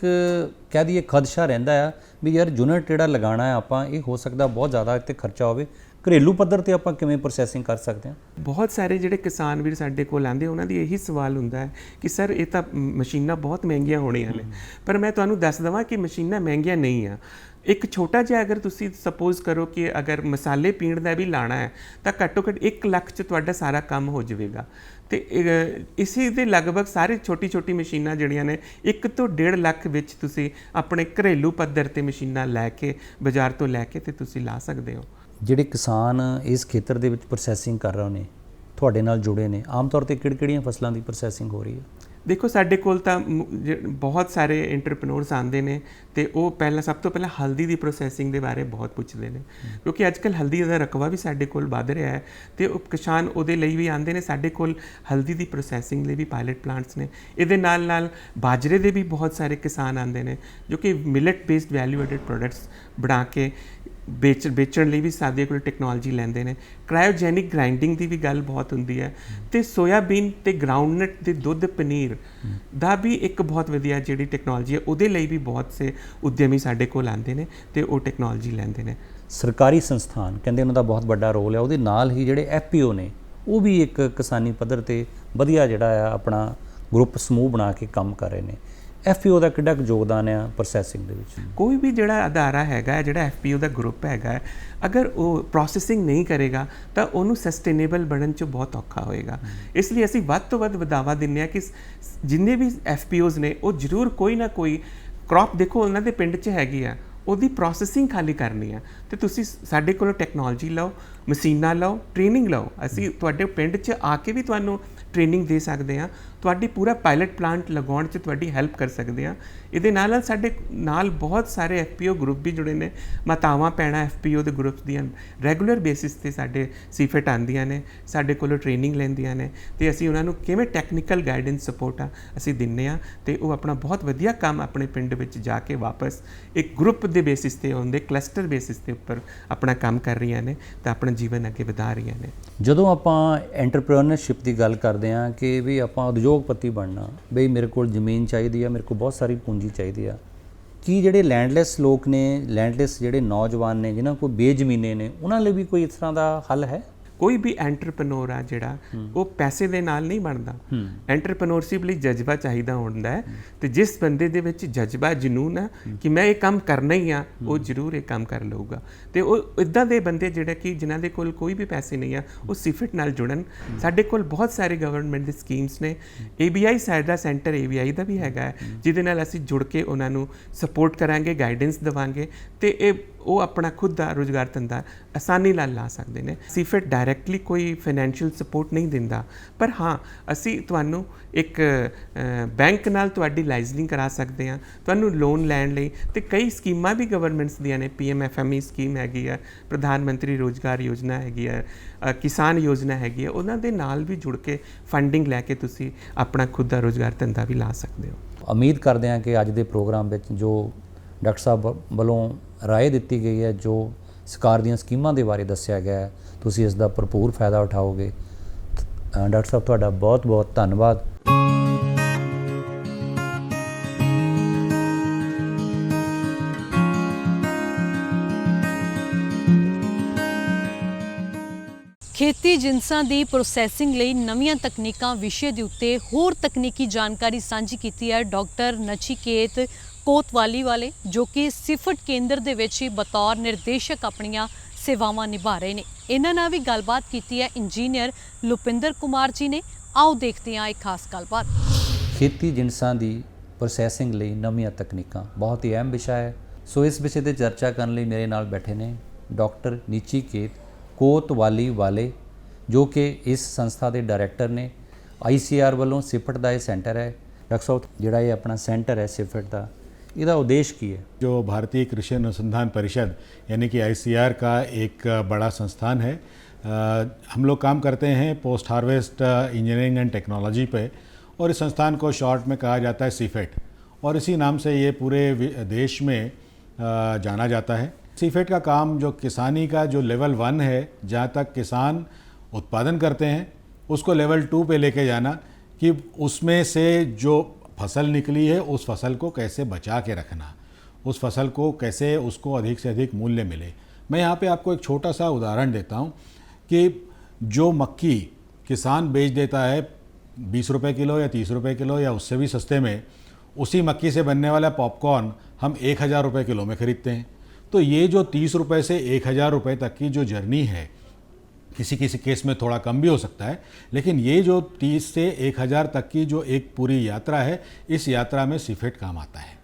ਕਹਿ ਦਈਏ ਖਦਸ਼ਾ ਰਹਿੰਦਾ ਆ ਵੀ ਯਾਰ ਯੂਨਿਟ ਜਿਹੜਾ ਲਗਾਉਣਾ ਹੈ ਆਪਾਂ ਇਹ ਹੋ ਸਕਦਾ ਬਹੁਤ ਜ਼ਿਆਦਾ ਇੱਥੇ ਖਰਚਾ ਹੋਵੇ। ਘਰੇਲੂ ਪੱਧਰ ਤੇ ਆਪਾਂ ਕਿਵੇਂ ਪ੍ਰੋਸੈਸਿੰਗ ਕਰ ਸਕਦੇ ਹਾਂ? ਬਹੁਤ ਸਾਰੇ ਜਿਹੜੇ ਕਿਸਾਨ ਵੀਰ ਸਾਡੇ ਕੋਲ ਆਂਦੇ ਉਹਨਾਂ ਦੀ ਇਹੀ ਸਵਾਲ ਹੁੰਦਾ ਹੈ ਕਿ ਸਰ, ਇਹ ਤਾਂ ਮਸ਼ੀਨਾਂ ਬਹੁਤ ਮਹਿੰਗੀਆਂ ਹੋਣੀਆਂ ਨੇ। ਪਰ ਮੈਂ ਤੁਹਾਨੂੰ ਦੱਸ ਦਵਾਂ ਕਿ ਮਸ਼ੀਨਾਂ ਮਹਿੰਗੀਆਂ ਨਹੀਂ ਆ। ਇੱਕ ਛੋਟਾ ਜਿਹਾ ਅਗਰ ਤੁਸੀਂ ਸਪੋਜ਼ ਕਰੋ ਕਿ ਅਗਰ ਮਸਾਲੇ ਪੀਣ ਦਾ ਵੀ ਲਾਣਾ ਹੈ, ਤਾਂ ਘੱਟੋ ਘੱਟ 1 ਲੱਖ ਚ ਤੁਹਾਡਾ ਸਾਰਾ ਕੰਮ ਹੋ ਜਾਵੇਗਾ। ਤੇ ਇਸੇ ਦੇ ਲਗਭਗ ਸਾਰੇ ਛੋਟੀ ਛੋਟੀ ਮਸ਼ੀਨਾਂ ਜਿਹੜੀਆਂ ਨੇ 1 ਤੋਂ 1.5 ਲੱਖ ਵਿੱਚ ਤੁਸੀਂ ਆਪਣੇ ਘਰੇਲੂ ਪੱਧਰ ਤੇ ਮਸ਼ੀਨਾਂ ਲੈ ਕੇ, ਬਾਜ਼ਾਰ ਤੋਂ ਲੈ ਕੇ ਤੇ ਤੁਸੀਂ ਲਾ ਸਕਦੇ ਹੋ। ਜਿਹੜੇ ਕਿਸਾਨ ਇਸ ਖੇਤਰ ਦੇ ਵਿੱਚ ਪ੍ਰੋਸੈਸਿੰਗ ਕਰ ਰਹੇ ਨੇ ਤੁਹਾਡੇ ਨਾਲ ਜੁੜੇ ਨੇ ਆਮ ਤੌਰ ਤੇ ਕਿਹੜ ਕਿਹੜੀਆਂ ਫਸਲਾਂ ਦੀ ਪ੍ਰੋਸੈਸਿੰਗ ਹੋ ਰਹੀ ਹੈ? ਦੇਖੋ ਸਾਡੇ ਕੋਲ ਤਾਂ ਬਹੁਤ ਸਾਰੇ ਐਂਟਰਪ੍ਰੈਨਿਓਰਸ ਆਉਂਦੇ ਨੇ ਤੇ ਉਹ ਪਹਿਲਾਂ ਸਭ ਤੋਂ ਪਹਿਲਾਂ ਹਲਦੀ ਦੀ ਪ੍ਰੋਸੈਸਿੰਗ ਦੇ ਬਾਰੇ ਬਹੁਤ ਪੁੱਛਦੇ ਨੇ। ਕਿਉਂਕਿ ਅੱਜਕੱਲ ਹਲਦੀ ਦਾ ਰਕਬਾ ਵੀ ਸਾਡੇ ਕੋਲ ਵੱਧ ਰਿਹਾ ਹੈ ਤੇ ਉਹ ਕਿਸਾਨ ਉਹਦੇ ਲਈ ਵੀ ਆਉਂਦੇ ਨੇ ਸਾਡੇ ਕੋਲ ਹਲਦੀ ਦੀ ਪ੍ਰੋਸੈਸਿੰਗ ਲਈ ਵੀ ਪਾਇਲਟ ਪਲਾਂਟਸ ਨੇ। ਇਹਦੇ ਨਾਲ ਨਾਲ ਬਾਜਰੇ ਦੇ ਵੀ ਬਹੁਤ ਸਾਰੇ ਕਿਸਾਨ ਆਉਂਦੇ ਨੇ ਜੋ ਕਿ millet based value added products ਬਣਾ ਕੇ ਵੇਚ, ਵੇਚਣ ਲਈ ਵੀ ਸਾਡੇ ਕੋਲ ਟੈਕਨੋਲੋਜੀ ਲੈਂਦੇ ਨੇ। ਕ੍ਰਾਇਓਜੈਨਿਕ ਗ੍ਰਾਈਂਡਿੰਗ ਦੀ ਵੀ ਗੱਲ ਬਹੁਤ ਹੁੰਦੀ ਹੈ। ਤੇ ਸੋਇਆਬੀਨ ਤੇ ਗਰਾਊਂਡਨਟ ਦੇ ਦੁੱਧ ਪਨੀਰ ਦਾ ਵੀ ਇੱਕ ਬਹੁਤ ਵਧੀਆ ਜਿਹੜੀ ਟੈਕਨੋਲੋਜੀ ਹੈ, ਉਹਦੇ ਲਈ ਵੀ ਬਹੁਤ ਸੇ ਉਦਯਮੀ ਸਾਡੇ ਕੋਲ ਆਉਂਦੇ ਨੇ ਤੇ ਉਹ ਟੈਕਨੋਲੋਜੀ ਲੈਂਦੇ ਨੇ। ਸਰਕਾਰੀ ਸੰਸਥਾਨ ਕਹਿੰਦੇ ਉਹਨਾਂ ਦਾ ਬਹੁਤ ਵੱਡਾ ਰੋਲ ਹੈ, ਉਹਦੇ ਨਾਲ ਹੀ ਜਿਹੜੇ ਐਫਪੀਓ ਨੇ, ਉਹ ਵੀ ਇੱਕ ਕਿਸਾਨੀ ਪੱਧਰ ਤੇ ਵਧੀਆ ਜਿਹੜਾ ਆ ਆਪਣਾ ਗਰੁੱਪ ਸਮੂਹ ਬਣਾ ਕੇ ਕੰਮ ਕਰ ਰਹੇ ਨੇ। ਐਫਪੀਓ ਦਾ ਕਿੱਡਾ ਕੁ ਯੋਗਦਾਨ ਆ ਪ੍ਰੋਸੈਸਿੰਗ ਦੇ ਵਿੱਚ? ਕੋਈ ਵੀ ਜਿਹੜਾ ਅਦਾਰਾ ਹੈਗਾ ਜਿਹੜਾ ਐਫਪੀਓ ਦਾ ਗਰੁੱਪ ਹੈਗਾ ਅਗਰ ਉਹ ਪ੍ਰੋਸੈਸਿੰਗ ਨਹੀਂ ਕਰੇਗਾ ਤਾਂ ਉਹਨੂੰ ਸਸਟੇਨੇਬਲ ਬਣਨ ਚ ਬਹੁਤ ਔਖਾ ਹੋਏਗਾ। ਇਸ ਲਈ ਅਸੀਂ ਵੱਧ ਤੋਂ ਵੱਧ ਵਧਾਵਾ ਦਿੰਨੇ ਆ ਕਿ ਜਿੰਨੇ ਵੀ ਐਫਪੀਓਜ਼ ਨੇ ਉਹ ਜ਼ਰੂਰ ਕੋਈ ਨਾ ਕੋਈ ਕ੍ਰੌਪ ਦੇਖੋ ਉਹਨਾਂ ਦੇ ਪਿੰਡ 'ਚ ਹੈਗੀ ਆ ਉਹਦੀ ਪ੍ਰੋਸੈਸਿੰਗ ਖਾਲੀ ਕਰਨੀ ਆ। ਤੇ ਤੁਸੀਂ ਸਾਡੇ ਕੋਲੋਂ ਟੈਕਨੋਲੋਜੀ ਲਓ ਮਸ਼ੀਨਾਂ ਲਓ ਟ੍ਰੇਨਿੰਗ ਲਓ। ਅਸੀਂ ਤੁਹਾਡੇ ਪਿੰਡ 'ਚ ਆ ਕੇ ਵੀ ਤੁਹਾਨੂੰ ਟ੍ਰੇਨਿੰਗ ਦੇ ਸਕਦੇ ਆ। ਤੁਹਾਡੀ ਪੂਰਾ ਪਾਇਲਟ ਪਲਾਂਟ ਲਗਾਉਣ 'ਚ ਤੁਹਾਡੀ ਹੈਲਪ ਕਰ ਸਕਦੇ ਆ। ਇਹਦੇ ਨਾਲ ਨਾਲ ਸਾਡੇ ਨਾਲ ਬਹੁਤ ਸਾਰੇ ਐਫਪੀਓ ਗਰੁੱਪ ਵੀ ਜੁੜੇ ਨੇ। ਮਾਤਾਵਾਂ ਪੈਣਾ ਐਫਪੀਓ ਦੇ ਗਰੁੱਪ ਦੀਆਂ ਰੈਗੂਲਰ ਬੇਸਿਸ ਤੇ ਸਾਡੇ ਸੀਫਟ ਆਉਂਦੀਆਂ ਨੇ, ਸਾਡੇ ਕੋਲੋਂ ਟ੍ਰੇਨਿੰਗ ਲੈਂਦੀਆਂ ਨੇ ਤੇ ਅਸੀਂ ਉਹਨਾਂ ਨੂੰ ਕਿਵੇਂ ਟੈਕਨੀਕਲ ਗਾਈਡੈਂਸ ਸਪੋਰਟ ਆ, ਅਸੀਂ ਦਿੰਨੇ ਆ ਤੇ ਉਹ ਆਪਣਾ ਬਹੁਤ ਵਧੀਆ ਕੰਮ ਆਪਣੇ ਪਿੰਡ ਵਿੱਚ ਜਾ ਕੇ ਵਾਪਸ ਇੱਕ ਗਰੁੱਪ ਦੇ ਬੇਸਿਸ ਤੇ ਹੁੰਦੇ ਕਲਸਟਰ ਬੇਸਿਸ ਦੇ ਉੱਪਰ ਆਪਣਾ ਕੰਮ ਕਰ ਰਹੀਆਂ ਨੇ ਤਾਂ ਆਪਣਾ ਜੀਵਨ ਅੱਗੇ ਵਧਾ ਰਹੀਆਂ ਨੇ। ਜਦੋਂ ਆਪਾਂ ਐਂਟਰਪ੍ਰੀਨਰਸ਼ਿਪ ਦੀ ਗੱਲ ਕਰਦੇ ਹਾਂ ਕਿ ਵੀ ਆਪਾਂ ਉਦਯੋਗ ਉਦਯੋਗਪਤੀ ਬਣਨਾ, ਬਈ ਮੇਰੇ ਕੋਲ ਜ਼ਮੀਨ ਚਾਹੀਦੀ ਆ, ਮੇਰੇ ਕੋਲ ਬਹੁਤ ਸਾਰੀ ਪੂੰਜੀ ਚਾਹੀਦੀ ਆ। ਕੀ ਜਿਹੜੇ ਲੈਂਡਲੈਸ ਲੋਕ ਨੇ ਲੈਂਡਲੈਸ ਜਿਹੜੇ ਨੌਜਵਾਨ ਨੇ, ਜਿਨ੍ਹਾਂ ਕੋਲ ਬੇਜ਼ਮੀਨੇ ਨੇ, ਉਹਨਾਂ ਲਈ ਵੀ ਕੋਈ ਇਸ ਤਰ੍ਹਾਂ ਦਾ ਹੱਲ ਹੈ? ਕੋਈ ਵੀ ਐਂਟਰਪ੍ਰੈਨਿਓਰ ਆ ਜਿਹੜਾ ਉਹ ਪੈਸੇ ਦੇ ਨਾਲ ਨਹੀਂ ਬਣਦਾ। ਐਂਟਰਪ੍ਰੈਨਿਓਰਸ਼ਿਪ ਲਈ ਜਜ਼ਬਾ ਚਾਹੀਦਾ ਹੁੰਦਾ ਹੈ। ਤੇ ਜਿਸ ਬੰਦੇ ਦੇ ਵਿੱਚ ਜਜ਼ਬਾ ਜਨੂਨ ਆ ਕਿ ਮੈਂ ਇਹ ਕੰਮ ਕਰਨਾ ਹੀ ਆ ਉਹ ਜ਼ਰੂਰ ਇਹ ਕੰਮ ਕਰ ਲਊਗਾ। ਤੇ ਉਹ ਇਦਾਂ ਦੇ ਬੰਦੇ ਜਿਹੜੇ ਕਿ ਜਿਨ੍ਹਾਂ ਦੇ ਕੋਲ ਕੋਈ ਵੀ ਪੈਸੇ ਨਹੀਂ ਆ ਉਹ ਸਿਫਟ ਨਾਲ ਜੁੜਨ। ਸਾਡੇ ਕੋਲ ਬਹੁਤ ਸਾਰੇ ਗਵਰਨਮੈਂਟ ਦੇ ਸਕੀਮਸ ਨੇ। ABI ਸਾਈਡ ਦਾ ਸੈਂਟਰ ABI ਦਾ ਵੀ ਹੈਗਾ ਜਿਹਦੇ ਨਾਲ ਅਸੀਂ ਜੁੜ ਕੇ ਉਹਨਾਂ ਨੂੰ ਸਪੋਰਟ ਕਰਾਂਗੇ ਗਾਈਡੈਂਸ ਦੇਵਾਂਗੇ। ਤੇ ਇਹ ਉਹ ਆਪਣਾ ਖੁਦ ਦਾ ਰੋਜ਼ਗਾਰ ਧੰਦਾ ਆਸਾਨੀ ਨਾਲ ਲਾ ਸਕਦੇ ਨੇ। ਸੀਫਟ ਡਾਇਰੈਕਟਲੀ ਕੋਈ ਫਾਈਨੈਂਸ਼ੀਅਲ ਸਪੋਰਟ ਨਹੀਂ ਦਿੰਦਾ। ਪਰ ਹਾਂ, ਅਸੀਂ ਤੁਹਾਨੂੰ ਇੱਕ ਬੈਂਕ ਨਾਲ ਤੁਹਾਡੀ ਲਾਈਜ਼ਨਿੰਗ ਕਰਾ ਸਕਦੇ ਹਾਂ। ਤੁਹਾਨੂੰ ਲੋਨ ਲੈਣ ਲਈ ਤੇ ਕਈ ਸਕੀਮਾਂ ਵੀ ਗਵਰਨਮੈਂਟਸ ਦੀਆਂ ਨੇ। ਪੀਐਮਐਫਐਮਈ ਸਕੀਮ ਹੈਗੀ ਆ, ਪ੍ਰਧਾਨ ਮੰਤਰੀ ਰੋਜ਼ਗਾਰ ਯੋਜਨਾ ਹੈਗੀ ਹੈ ਕਿਸਾਨ ਯੋਜਨਾ ਹੈਗੀ ਹੈ ਉਹਨਾਂ ਦੇ ਨਾਲ ਵੀ ਜੁੜ ਕੇ ਫੰਡਿੰਗ ਲੈ ਕੇ ਤੁਸੀਂ ਆਪਣਾ ਖੁਦ ਦਾ ਰੋਜ਼ਗਾਰ ਧੰਦਾ ਵੀ ਲਾ ਸਕਦੇ ਹੋ। ਉਮੀਦ ਕਰਦੇ ਹਾਂ ਕਿ ਅੱਜ ਦੇ ਪ੍ਰੋਗਰਾਮ ਵਿੱਚ ਜੋ ਡਾਕਟਰ ਸਾਹਿਬ ਵੱਲੋਂ ਰਾਏ ਦਿੱਤੀ ਗਈ ਹੈ, ਜੋ ਸਰਕਾਰ ਦੀਆਂ ਸਕੀਮਾਂ ਦੇ ਬਾਰੇ ਦੱਸਿਆ ਗਿਆ ਹੈ ਤੁਸੀਂ ਇਸ ਦਾ ਭਰਪੂਰ ਫਾਇਦਾ ਉਠਾਓਗੇ। ਡਾਕਟਰ ਸਾਹਿਬ, ਤੁਹਾਡਾ ਬਹੁਤ ਬਹੁਤ ਧੰਨਵਾਦ। ਖੇਤੀ ਜਿੰਸਾਂ ਦੀ ਪ੍ਰੋਸੈਸਿੰਗ ਲਈ ਨਵੀਆਂ ਤਕਨੀਕਾਂ ਵਿਸ਼ੇ ਦੇ ਉੱਤੇ ਹੋਰ ਤਕਨੀਕੀ ਜਾਣਕਾਰੀ ਸਾਂਝੀ ਕੀਤੀ ਹੈ ਡਾਕਟਰ ਨਚੀਕੇਤ ਕੋਤਵਾਲੀ ਵਾਲੇ, ਜੋ ਕਿ ਸਿਫਟ ਕੇਂਦਰ ਦੇ ਵਿੱਚ ਹੀ ਬਤੌਰ ਨਿਰਦੇਸ਼ਕ ਆਪਣੀਆਂ ਸੇਵਾਵਾਂ ਨਿਭਾ ਰਹੇ ਨੇ। ਇਹਨਾਂ ਨਾਲ ਵੀ ਗੱਲਬਾਤ ਕੀਤੀ ਹੈ ਇੰਜੀਨੀਅਰ ਲੁਪਿੰਦਰ ਕੁਮਾਰ ਜੀ ਨੇ। ਆਓ ਦੇਖਦੇ ਹਾਂ ਇੱਕ ਖਾਸ ਗੱਲਬਾਤ। ਖੇਤੀ ਜਿਨਸਾਂ ਦੀ ਪ੍ਰੋਸੈਸਿੰਗ ਲਈ ਨਵੀਆਂ ਤਕਨੀਕਾਂ ਬਹੁਤ ਹੀ ਅਹਿਮ ਵਿਸ਼ਾ ਹੈ। ਸੋ ਇਸ ਵਿਸ਼ੇ ਤੇ ਚਰਚਾ ਕਰਨ ਲਈ ਮੇਰੇ ਨਾਲ ਬੈਠੇ ਨੇ ਡਾਕਟਰ ਨੀਚੀਕੇਤ ਕੋਤਵਾਲੀ ਵਾਲੇ, ਜੋ ਕਿ ਇਸ ਸੰਸਥਾ ਦੇ ਡਾਇਰੈਕਟਰ ਨੇ। ਆਈਸੀਆਰ ਵੱਲੋਂ ਸਿਫਟ ਦਾ ਇਹ ਸੈਂਟਰ ਹੈ। ਡਾਕਟਰ ਸਾਹਿਬ, ਜਿਹੜਾ ਇਹ ਆਪਣਾ ਸੈਂਟਰ ਹੈ ਸਿਫਟ ਦਾ इधर उद्देश्य की है। जो भारतीय कृषि अनुसंधान परिषद यानी कि आईसीआर का एक बड़ा संस्थान है आ, हम लोग काम करते हैं post harvest engineering and technology पे और इस संस्थान को शॉर्ट में कहा जाता है सीफेट और इसी नाम से ये पूरे देश में आ, जाना जाता है। सीफेट का काम जो किसानी का जो लेवल वन है जहाँ तक किसान उत्पादन करते हैं उसको लेवल टू पे लेके जाना कि उसमें से जो फ़सल निकली है, उस फ़सल को कैसे बचा के रखना? उस फ़सल को कैसे उसको अधिक से अधिक मूल्य मिले? मैं यहाँ पे आपको एक छोटा सा उदाहरण देता हूँ कि जो मक्की किसान बेच देता है बीस रुपये किलो या तीस रुपये किलो या उससे भी सस्ते में, उसी मक्की से बनने वाला पॉपकॉर्न हम एक हज़ार रुपये किलो में ख़रीदते हैं। तो ये जो तीस रुपये से एक हज़ार रुपये तक की जो जर्नी है किसी किसी केस में थोड़ा कम भी हो सकता है, लेकिन ये जो 30 से 1000 तक की जो एक पूरी यात्रा है, इस यात्रा में सीफेट काम आता है।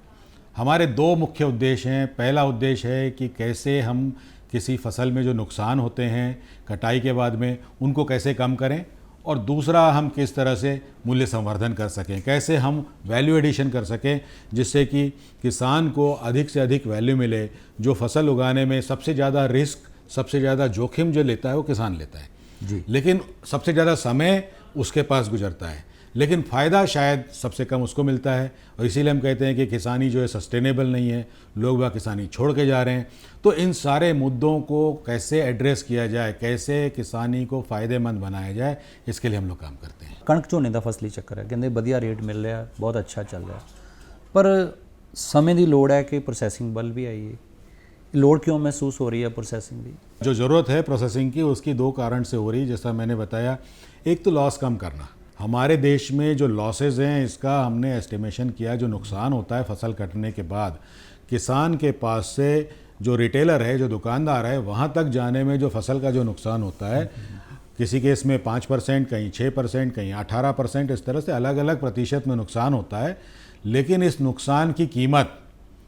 हमारे दो मुख्य उद्देश्य हैं। पहला उद्देश्य है कि कैसे हम किसी फ़सल में जो नुकसान होते हैं, कटाई के बाद में, उनको कैसे कम करें, और दूसरा हम किस तरह से मूल्य संवर्धन कर सकें, कैसे हम वैल्यू एडिशन कर सकें, जिससे कि किसान को अधिक से अधिक वैल्यू मिले, जो फ़सल उगाने में सबसे ज़्यादा रिस्क सबसे ज़्यादा जोखिम जो लेता है वो किसान लेता है जी लेकिन सबसे ज़्यादा समय उसके पास गुजरता है लेकिन फ़ायदा शायद सबसे कम उसको मिलता है और इसीलिए हम कहते हैं कि किसानी जो है सस्टेनेबल नहीं है लोग वह किसानी छोड़ के जा रहे हैं तो इन सारे मुद्दों को कैसे एड्रेस किया जाए कैसे किसानी को फ़ायदेमंद बनाया जाए इसके लिए हम लोग काम करते हैं ਕਣਕ ਝੋਨੇ ਦਾ ਫਸਲੀ ਚੱਕਰ ਹੈ ਕਹਿੰਦੇ ਵਧੀਆ ਰੇਟ ਮਿਲ ਰਿਹਾ ਬਹੁਤ ਅੱਛਾ ਚੱਲ ਰਿਹਾ ਪਰ ਸਮੇਂ ਦੀ ਲੋੜ ਹੈ ਕਿ ਪ੍ਰੋਸੈਸਿੰਗ ਵੱਲ ਵੀ ਆਈਏ लोड क्यों महसूस हो रही है प्रोसेसिंग भी? जो ज़रूरत है प्रोसेसिंग की, उसकी दो कारण से हो रही है, जैसा मैंने बताया। एक तो लॉस कम करना। हमारे देश में जो लॉसेज हैं, इसका हमने एस्टिमेशन किया जो नुकसान होता है फ़सल कटने के बाद। किसान के पास से जो रिटेलर है, जो दुकानदार है, वहाँ तक जाने में जो फ़सल का जो नुकसान होता है, किसी केस में पाँच परसेंट, कहीं छः परसेंट, कहीं अठारह परसेंट, इस तरह से अलग अलग प्रतिशत में नुकसान होता है। लेकिन इस नुकसान की कीमत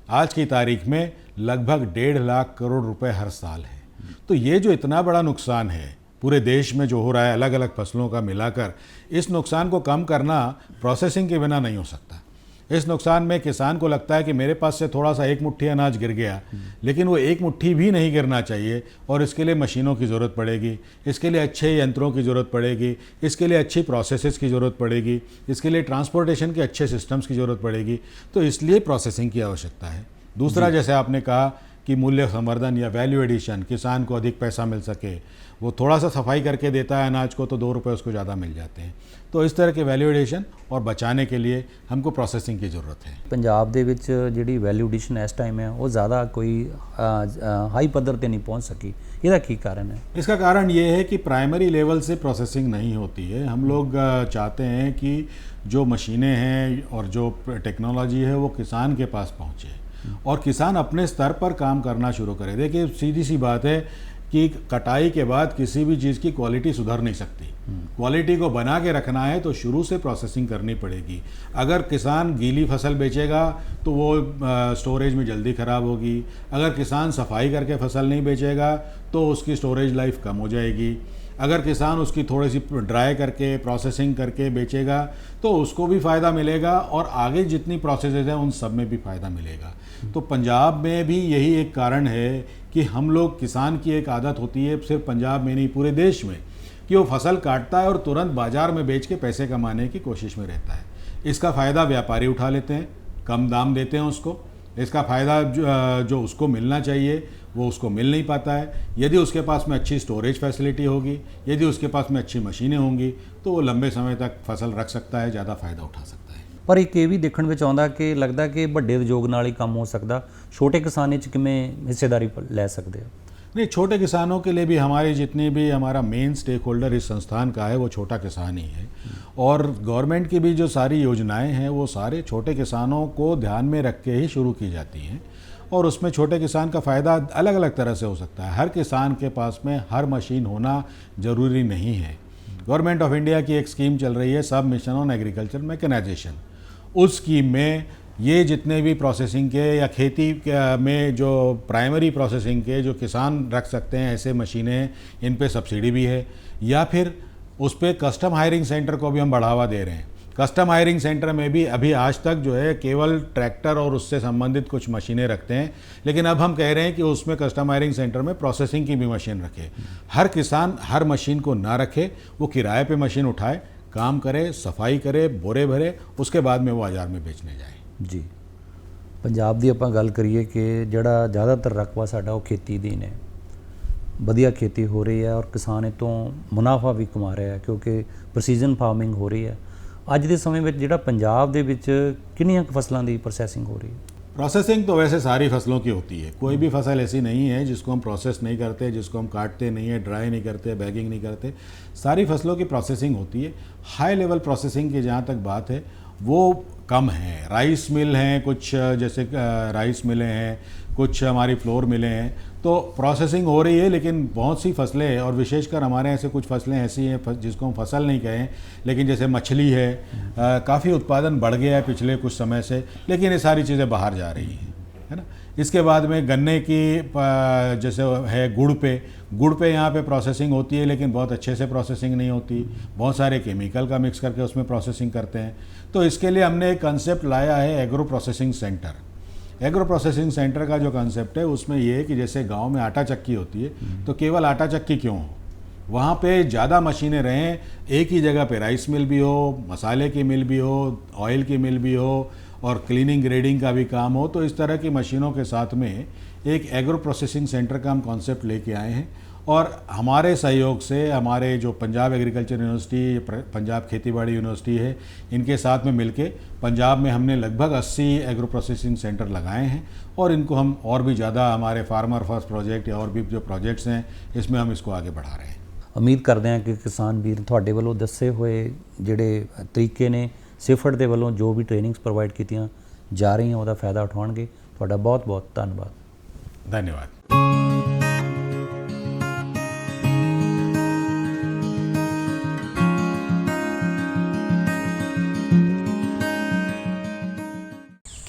आज की तारीख में लगभग डेढ़ लाख करोड़ रुपए हर साल है। तो ये जो इतना बड़ा नुकसान है, पूरे देश में जो हो रहा है अलग अलग फ़सलों का मिलाकर, इस नुकसान को कम करना प्रोसेसिंग के बिना नहीं हो सकता। इस नुकसान में किसान को लगता है कि मेरे पास से थोड़ा सा एक मुट्ठी अनाज गिर गया, लेकिन वो एक मुट्ठी भी नहीं गिरना चाहिए और इसके लिए मशीनों की ज़रूरत पड़ेगी, इसके लिए अच्छे यंत्रों की ज़रूरत पड़ेगी, इसके लिए अच्छी प्रोसेसेस की ज़रूरत पड़ेगी, इसके लिए ट्रांसपोर्टेशन के अच्छे सिस्टम्स की ज़रूरत पड़ेगी। तो इसलिए प्रोसेसिंग की आवश्यकता है। दूसरा जैसे आपने कहा कि मूल्य संवर्धन या वैल्यू एडिशन किसान को अधिक पैसा मिल सके वो थोड़ा सा सफाई करके देता है अनाज को तो दो रुपये उसको ज़्यादा मिल जाते हैं तो इस तरह के वैल्यू एडिशन और बचाने के लिए हमको प्रोसेसिंग की ज़रूरत है ਪੰਜਾਬ ਦੇ ਵਿੱਚ ਜਿਹੜੀ ਵੈਲਿਊ ਐਡੀਸ਼ਨ ਇਸ ਟਾਈਮ ਹੈ ਉਹ ਜ਼ਿਆਦਾ ਕੋਈ ਹਾਈ ਪੱਧਰ ਤੇ ਨਹੀਂ ਪਹੁੰਚ ਸਕੀ ਇਹਦਾ ਕੀ ਕਾਰਨ ਹੈ इसका कारण ये है कि प्राइमरी लेवल से प्रोसेसिंग नहीं होती है हम लोग अ, चाहते हैं कि जो मशीनें हैं और जो टेक्नोलॉजी है वो किसान के पास पहुँचे और किसान अपने स्तर पर काम करना शुरू करे। देखिए सीधी सी बात है कि कटाई के बाद किसी भी चीज़ की क्वालिटी सुधर नहीं सकती। क्वालिटी को बना के रखना है तो शुरू से प्रोसेसिंग करनी पड़ेगी। अगर किसान गीली फ़सल बेचेगा तो वो अ, स्टोरेज में जल्दी ख़राब होगी। अगर किसान सफ़ाई करके फ़सल नहीं बेचेगा तो उसकी स्टोरेज लाइफ कम हो जाएगी। अगर किसान उसकी थोड़ी सी ड्राई करके प्रोसेसिंग करके बेचेगा तो उसको भी फ़ायदा मिलेगा और आगे जितनी प्रोसेसेस हैं उन सब में भी फ़ायदा मिलेगा। तो पंजाब में भी यही एक कारण है कि हम लोग किसान की एक आदत होती है सिर्फ़ पंजाब में नहीं पूरे देश में कि वो फ़सल काटता है और तुरंत बाज़ार में बेच के पैसे कमाने की कोशिश में रहता है। इसका फ़ायदा व्यापारी उठा लेते हैं कम दाम देते हैं उसको। इसका फ़ायदा जो, जो उसको मिलना चाहिए वो उसको मिल नहीं पाता है यदि उसके पास में अच्छी स्टोरेज फैसिलिटी होगी यदि उसके पास में अच्छी मशीनें होंगी तो वो लंबे समय तक फसल रख सकता है ज़्यादा फ़ायदा उठा सकता है ਪਰ ਇੱਕ ਇਹ ਵੀ ਦੇਖਣ ਵਿੱਚ ਆਉਂਦਾ ਕਿ ਲੱਗਦਾ ਕਿ ਵੱਡੇ ਉਦਯੋਗ ਨਾਲ ਹੀ ਕੰਮ ਹੋ ਸਕਦਾ ਛੋਟੇ ਕਿਸਾਨ ਇਹ 'ਚ ਕਿਵੇਂ ਹਿੱਸੇਦਾਰੀ ਪ- ਲੈ ਸਕਦੇ ਆ नहीं छोटे किसानों के लिए भी हमारी जितनी भी हमारा मेन स्टेक होल्डर इस संस्थान का है वो छोटा किसान ही है और गवर्नमेंट की भी जो सारी योजनाएं हैं वो सारे छोटे किसानों को ध्यान में रख के ही शुरू की जाती हैं और उसमें छोटे किसान का फ़ायदा अलग अलग तरह से हो सकता है। हर किसान के पास में हर मशीन होना ज़रूरी नहीं है। गवर्नमेंट ऑफ़ इंडिया की एक स्कीम चल रही है सब मिशन ऑन एग्रीकल्चर मैकेनाइजेशन। उस स्कीम में ये जितने भी प्रोसेसिंग के या खेती में जो प्राइमरी प्रोसेसिंग के जो किसान रख सकते हैं, ऐसे मशीनें, इन पे सब्सिडी भी है। या फिर उस पर कस्टम हायरिंग सेंटर को भी हम बढ़ावा दे रहे हैं। कस्टम हायरिंग सेंटर में भी अभी आज तक जो है केवल ट्रैक्टर और उससे संबंधित कुछ मशीनें रखते हैं लेकिन अब हम कह रहे हैं कि उसमें कस्टम हायरिंग सेंटर में प्रोसेसिंग की भी मशीन रखे हर किसान हर मशीन को ना रखे वो किराए पे मशीन उठाए काम करे सफाई करे बोरे भरे उसके बाद में वो बाजार में बेचने जाए ਜੀ ਪੰਜਾਬ ਦੀ ਆਪਾਂ ਗੱਲ ਕਰੀਏ ਕਿ ਜਿਹੜਾ ਜ਼ਿਆਦਾਤਰ ਰਕਬਾ ਸਾਡਾ ਉਹ ਖੇਤੀ ਦੀ ਨੇ ਵਧੀਆ ਖੇਤੀ ਹੋ ਰਹੀ ਹੈ ਔਰ ਕਿਸਾਨ ਇਹ ਤੋਂ ਮੁਨਾਫਾ ਵੀ ਕਮਾ ਰਿਹਾ ਹੈ ਕਿਉਂਕਿ ਪ੍ਰੈਸੀਜਨ ਫਾਰਮਿੰਗ ਹੋ ਰਹੀ ਹੈ ਅੱਜ ਦੇ ਸਮੇਂ ਵਿੱਚ ਜਿਹੜਾ ਪੰਜਾਬ ਦੇ ਵਿੱਚ ਕਿੰਨੀਆਂ ਕੁ ਫਸਲਾਂ ਦੀ ਪ੍ਰੋਸੈਸਿੰਗ ਹੋ ਰਹੀ ਹੈ प्रोसेसिंग तो वैसे सारी फसलों की होती है कोई भी फसल ऐसी नहीं है जिसको हम प्रोसेस नहीं करते जिसको हम काटते नहीं है ड्राई नहीं करते बैगिंग नहीं करते सारी फसलों की प्रोसेसिंग होती है हाई लेवल प्रोसेसिंग की जहाँ तक बात है वो कम है राइस मिल हैं कुछ जैसे अ, राइस मिलें हैं कुछ हमारी फ्लोर मिले हैं। तो प्रोसेसिंग हो रही है लेकिन बहुत सी फ़सलें और विशेषकर हमारे ऐसे कुछ फ़सलें ऐसी हैं जिसको हम फ़सल नहीं कहें लेकिन जैसे मछली है काफ़ी उत्पादन बढ़ गया है पिछले कुछ समय से लेकिन ये सारी चीज़ें बाहर जा रही हैं है ना? इसके बाद में गन्ने की जैसे है गुड़ पे गुड़ पे यहाँ पे प्रोसेसिंग होती है लेकिन बहुत अच्छे से प्रोसेसिंग नहीं होती। बहुत सारे केमिकल का मिक्स करके उसमें प्रोसेसिंग करते हैं। तो इसके लिए हमने एक कंसेप्ट लाया है agro processing centre agro processing centre का जो कंसेप्ट है, उसमें ये है कि जैसे गाँव में आटा चक्की होती है तो केवल आटा चक्की क्यों हो? वहाँ पे ज़्यादा मशीनें रहें, एक ही जगह पे राइस मिल भी हो, मसाले की मिल भी हो ऑयल की मिल भी हो, और क्लीनिंग ग्रेडिंग का भी काम हो तो इस तरह की मशीनों के साथ में एक एग्रो प्रोसेसिंग सेंटर का हम कॉन्सेप्ट लेके आए हैं। और हमारे सहयोग से हमारे जो पंजाब एग्रीकल्चर यूनिवर्सिटी प्र- पंजाब खेतीबाड़ी यूनिवर्सिटी है इनके साथ में मिलके पंजाब में हमने लगभग 80 एग्रो प्रोसेसिंग सेंटर लगाए हैं और इनको हम और भी ज़्यादा हमारे फार्मर फर्स्ट प्रोजेक्ट या और भी जो प्रोजेक्ट्स हैं इसमें हम इसको आगे बढ़ा रहे हैं ਉਮੀਦ ਕਰਦੇ ਹਾਂ ਕਿ ਕਿਸਾਨ ਵੀਰ ਤੁਹਾਡੇ ਵੱਲੋਂ ਦੱਸੇ ਹੋਏ ਜਿਹੜੇ ਤਰੀਕੇ ਨੇ ਸਿਫਟ ਦੇ ਵੱਲੋਂ ਜੋ ਵੀ ਟ੍ਰੇਨਿੰਗਸ ਪ੍ਰੋਵਾਈਡ ਕੀਤੀਆਂ ਜਾ ਰਹੀਆਂ ਉਹਦਾ ਫਾਇਦਾ ਉਠਾਉਣਗੇ ਤੁਹਾਡਾ ਬਹੁਤ ਬਹੁਤ ਧੰਨਵਾਦ धन्यवाद